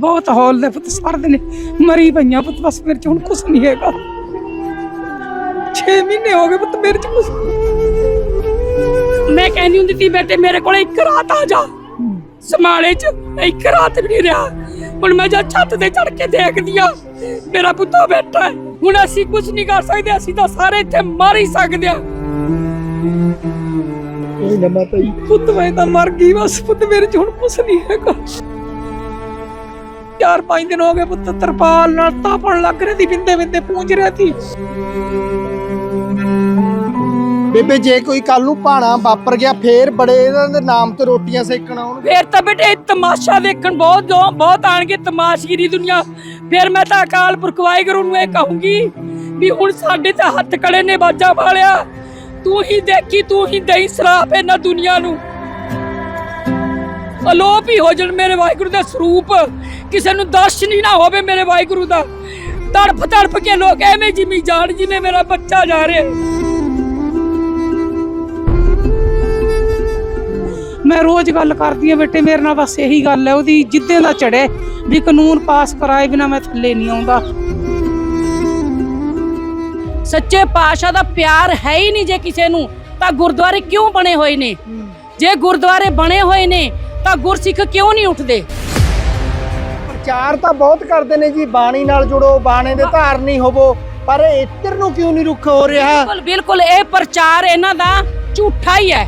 ਬਹੁਤ ਹੌਲ ਦੇ ਪੁੱਤ ਸਾਰਦੇ ਨੇ ਮਰੀ ਪਈਆਂ ਪੁੱਤ ਬਸ ਮੇਰੇ ਚ ਹੁਣ ਕੁਝ ਨਹੀਂ ਹੈਗਾ। 6 ਮਹੀਨੇ ਹੋ ਗਏ ਪੁੱਤ ਮੇਰੇ ਚ ਕੁਝ ਮੈਂ ਕਹਿੰਦੀ ਹੁੰਦੀ ਸੀ ਬੇਟੇ ਮੇਰੇ ਕੋਲ ਇੱਕ ਰਾਤ ਆ ਜਾ। ਸਮਾਲੇ ਚ ਇੱਕ ਰਾਤ ਵੀ ਨਹੀਂ ਰਿਹਾ। ਹੁਣ ਮੈਂ ਜਾ ਛੱਤ ਤੇ ਚੜ ਕੇ ਦੇਖਦੀ ਆ ਮੇਰਾ ਪੁੱਤੋ ਬੈਠਾ ਹੈ। ਹੁਣ ਅਸੀਂ ਕੁਝ ਨਹੀਂ ਕਰ ਸਕਦੇ ਅਸੀਂ ਤਾਂ ਸਾਰੇ ਇੱਥੇ ਮਰ ਹੀ ਸਕਦੇ ਆ। ਕੋਈ ਨਾ ਮਾਤਾ ਜੀ। ਪੁੱਤ ਮੈਂ ਤਾਂ ਮਰ ਗਈ ਬਸ ਪੁੱਤ ਮੇਰੇ ਚ ਹੁਣ ਕੁਝ ਨਹੀਂ ਹੈਗਾ। ਚਾਰ ਪੰਜ ਦਿਨ ਹੋ ਗਏ ਪੁੱਤ ਤਰਪਾਲ ਨਾਲ ਤਾਪਣ ਲੱਗ ਰਹੀ ਸੀ ਬਿੰਦੇ ਬਿੰਦੇ ਪੂੰਝ ਰਹੀ ਸੀ। ਬੇਬੇ ਜੇ ਕੋਈ ਕੱਲ ਨੂੰ ਭਾਣਾ ਵਾਪਰ ਗਿਆ ਫੇਰ ਬੜੇ ਇਹਨਾਂ ਦੇ ਨਾਮ ਤੇ ਰੋਟੀਆਂ ਸੇਕਣ ਆਉਣ ਫੇਰ ਤਾਂ ਬੇਟੇ ਤਮਾਸ਼ਾ ਵੇਖਣ ਬਹੁਤ ਜੋ ਬਹੁਤ ਆਣਗੇ ਤਮਾਸ਼ਗੀਰੀ ਦੁਨੀਆ। ਫੇਰ ਮੈਂ ਤਾਂ ਅਕਾਲ ਪੁਰਖ ਵਾਹਿਗੁਰੂ ਨੂੰ ਇਹ ਕਹੂੰਗੀ ਵੀ ਹੁਣ ਸਾਡੇ ਤੇ ਹੱਥ ਕੜੇ ਨੇ ਬਾਜਾ ਵਾਲਿਆ। ਤੂੰ ਹੀ ਦੇਖੀ ਤੂੰ ਹੀ ਦੇਈ ਸਰਾਪ ਇਹਨਾਂ ਦੁਨੀਆ ਨੂੰ। ਅਲੋਪ ਹੀ ਹੋ ਜਾਣ ਮੇਰੇ ਵਾਹਿਗੁਰੂ ਦਾ ਸਰੂਪ। ਕਿਸੇ ਨੂੰ ਦਰਸ਼ਨ ਹੀ ਨਾ ਹੋਵੇ ਮੇਰੇ ਵਾਹਿਗੁਰੂ ਦਾ। ਤੜਫ ਤੜਫ ਕੇ ਲੋਕ ਐਵੇਂ ਜਿਮੀ ਜਾਣ ਜਿਵੇਂ ਮੇਰਾ ਬੱਚਾ ਜਾ ਰਿਹਾ। ਮੈਂ ਰੋਜ਼ ਗੱਲ ਕਰਦੀ ਆ ਬੇਟੇ, ਮੇਰੇ ਨਾਲ ਬਸ ਇਹੀ ਗੱਲ ਹੈ, ਉਹਦੀ ਜਿੱਦੇ ਦਾ ਚੜੇ ਵੀ ਕਾਨੂੰਨ ਪਾਸ ਕਰਾਏ ਬਿਨਾ ਮੈਂ ਥੱਲੇ ਨਹੀਂ ਆਉਂਦਾ। ਸੱਚੇ ਪਾਤਸ਼ਾਹ ਦਾ ਪਿਆਰ ਹੈ ਹੀ ਨਹੀਂ ਜੇ ਕਿਸੇ ਨੂੰ, ਤਾਂ ਗੁਰਦੁਆਰੇ ਕਿਉਂ ਬਣੇ ਹੋਏ ਨੇ? ਜੇ ਗੁਰਦੁਆਰੇ ਬਣੇ ਹੋਏ ਨੇ, ਤਾਂ ਗੁਰਸਿੱਖ ਕਿਉਂ ਨਹੀਂ ਉੱਠਦੇ? ਪ੍ਰਚਾਰ ਤਾਂ ਬਹੁਤ ਕਰਦੇ ਨੇ ਜੀ ਬਾਣੀ ਨਾਲ ਜੁੜੋ ਬਾਣੇ ਦੇ ਧਾਰਨੀ ਹੋਵੋ ਪਰ ਇੱਧਰ ਨੂੰ ਕਿਉਂ ਨਹੀਂ ਰੁੱਖ ਹੋ ਰਿਹਾ? ਬਿਲਕੁਲ ਬਿਲਕੁਲ ਇਹ ਪ੍ਰਚਾਰ ਇਹਨਾਂ ਦਾ ਝੂਠਾ ਹੀ ਹੈ।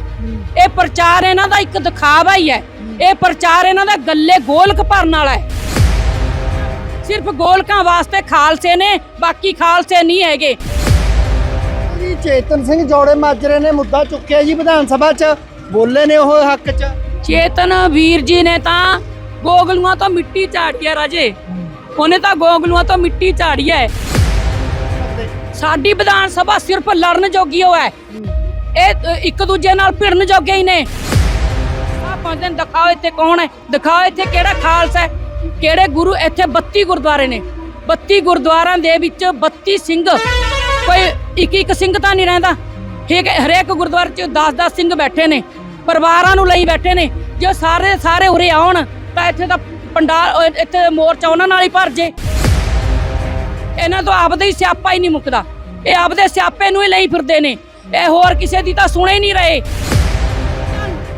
ਇਹ ਪ੍ਰਚਾਰ ਇਹਨਾਂ ਦਾ ਇੱਕ ਦਿਖਾਵਾ ਹੀ ਹੈ। ਇਹ ਪ੍ਰਚਾਰ ਇਹਨਾਂ ਦਾ ਗੱਲੇ ਗੋਲਕ ਭਰਨ ਵਾਲਾ ਹੈ। ਸਿਰਫ ਗੋਲਕਾਂ ਵਾਸਤੇ ਖਾਲਸੇ ਨੇ ਬਾਕੀ ਖਾਲਸੇ ਨਹੀਂ ਹੈਗੇ। ਜੀ ਚੇਤਨ ਸਿੰਘ ਜੋੜੇ ਮਾਜਰੇ ਨੇ ਮੁੱਦਾ ਚੁੱਕਿਆ ਜੀ ਵਿਧਾਨ ਸਭਾ 'ਚ। ਬੋਲੇ ਨੇ ਉਹ ਹੱਕ 'ਚ। ਚੇਤਨ ਵੀਰ ਜੀ ਨੇ ਤਾਂ ਗੋਗਲੂਆਂ ਤੋਂ ਮਿੱਟੀ ਝਾੜੀ ਹੈ ਰਾਜੇ। ਉਹਨੇ ਤਾਂ ਗੋਗਲੂਆਂ ਤੋਂ ਮਿੱਟੀ ਝਾੜੀ ਹੈ। ਸਾਡੀ ਵਿਧਾਨ ਸਭਾ ਸਿਰਫ ਲੜਨ ਜੋਗੀ ਹੋ ਹੈ। ਇਹ ਇੱਕ ਦੂਜੇ ਨਾਲ ਭਿੜਨ ਜੋਗੇ ਹੀ ਨੇ। ਆ ਪੰਜ ਦਿਨ ਦਿਖਾਓ ਇੱਥੇ ਕੌਣ ਹੈ। ਦਿਖਾਓ ਇੱਥੇ ਕਿਹੜਾ ਖਾਲਸਾ ਹੈ। ਕਿਹੜੇ ਗੁਰੂ ਇੱਥੇ 32 ਗੁਰਦੁਆਰੇ ਨੇ। 32 ਗੁਰਦੁਆਰਿਆਂ ਦੇ ਵਿੱਚ 32 ਸਿੰਘ। ਕੋਈ ਇੱਕ ਇੱਕ ਸਿੰਘ ਤਾਂ ਨਹੀਂ ਰਹਿੰਦਾ। ਠੀਕ ਹੈ, ਹਰੇਕ ਗੁਰਦੁਆਰੇ 'ਚ 10-10 ਸਿੰਘ ਬੈਠੇ ਨੇ। ਪਰਿਵਾਰਾਂ ਨੂੰ ਲਈ ਬੈਠੇ ਨੇ। ਜੇ ਸਾਰੇ ਸਾਰੇ ਉਰੇ ਆਉਣ। ਤਾਂ ਇੱਥੇ ਤਾਂ ਪੰਡਾਲ ਇੱਥੇ ਮੋਰਚਾ ਉਹਨਾਂ ਨਾਲ ਹੀ ਭਰ ਜੇ। ਇਹਨਾਂ ਤੋਂ ਆਪਦਾ ਹੀ ਸਿਆਪਾ ਹੀ ਨਹੀਂ ਮੁੱਕਦਾ। ਇਹ ਆਪਦੇ ਸਿਆਪੇ ਨੂੰ ਹੀ ਲਈ ਫਿਰਦੇ ਨੇ। ਇਹ ਹੋਰ ਕਿਸੇ ਦੀ ਤਾਂ ਸੁਣੇ ਹੀ ਨਹੀਂ ਰਹੇ।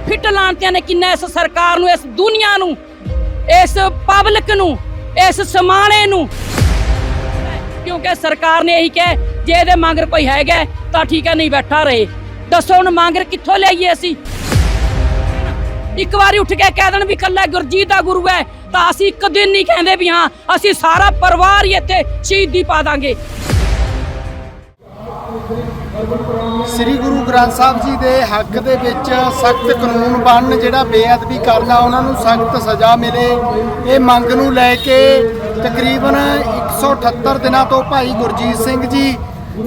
ਫਿੱਟ ਲਾਂਤਿਆਂ ਨੇ ਕਿੰਨਾ ਇਸ ਸਰਕਾਰ ਨੂੰ, ਇਸ ਦੁਨੀਆ ਨੂੰ, ਇਸ ਪਬਲਿਕ ਨੂੰ, ਇਸ ਸਮਾਣੇ ਨੂੰ। ਕਿਉਂਕਿ ਸਰਕਾਰ ਨੇ ਇਹੀ ਕਿਹਾ, ਜੇ ਇਹਦੇ ਮੰਗਰ ਕੋਈ ਹੈਗਾ, ਤਾਂ ਠੀਕ ਹੈ, ਨਹੀਂ ਬੈਠਾ ਰਹੇ। ਦੱਸੋ ਹੁਣ ਮੰਗਰ ਕਿੱਥੋਂ ਲਿਆਈਏ ਅਸੀਂ? ਇੱਕ ਵਾਰੀ ਉੱਠ ਕੇ ਕਹਿ ਦੇਣ ਵੀ ਕੱਲਾ ਗੁਰਜੀਤ ਦਾ ਗੁਰੂ ਹੈ, ਤਾਂ ਅਸੀਂ ਇੱਕ ਦਿਨ ਨਹੀਂ ਕਹਿੰਦੇ ਵੀ ਹਾਂ, ਅਸੀਂ ਸਾਰਾ ਪਰਿਵਾਰ ਹੀ ਇੱਥੇ ਸ਼ਹੀਦੀ ਪਾ ਦਾਂਗੇ। ਸ੍ਰੀ ਗੁਰੂ ਗ੍ਰੰਥ ਸਾਹਿਬ ਜੀ ਦੇ ਹੱਕ ਦੇ ਵਿੱਚ ਸਖਤ ਕਾਨੂੰਨ ਬਣਨ, ਜਿਹੜਾ ਬੇਅਦਬੀ ਕਰਦਾ ਉਹਨਾਂ ਨੂੰ ਸਖਤ ਸਜ਼ਾ ਮਿਲੇ। ਇਹ ਮੰਗ ਨੂੰ ਲੈ ਕੇ ਤਕਰੀਬਨ 178 ਦਿਨਾਂ ਤੋਂ ਭਾਈ ਗੁਰਜੀਤ ਸਿੰਘ ਜੀ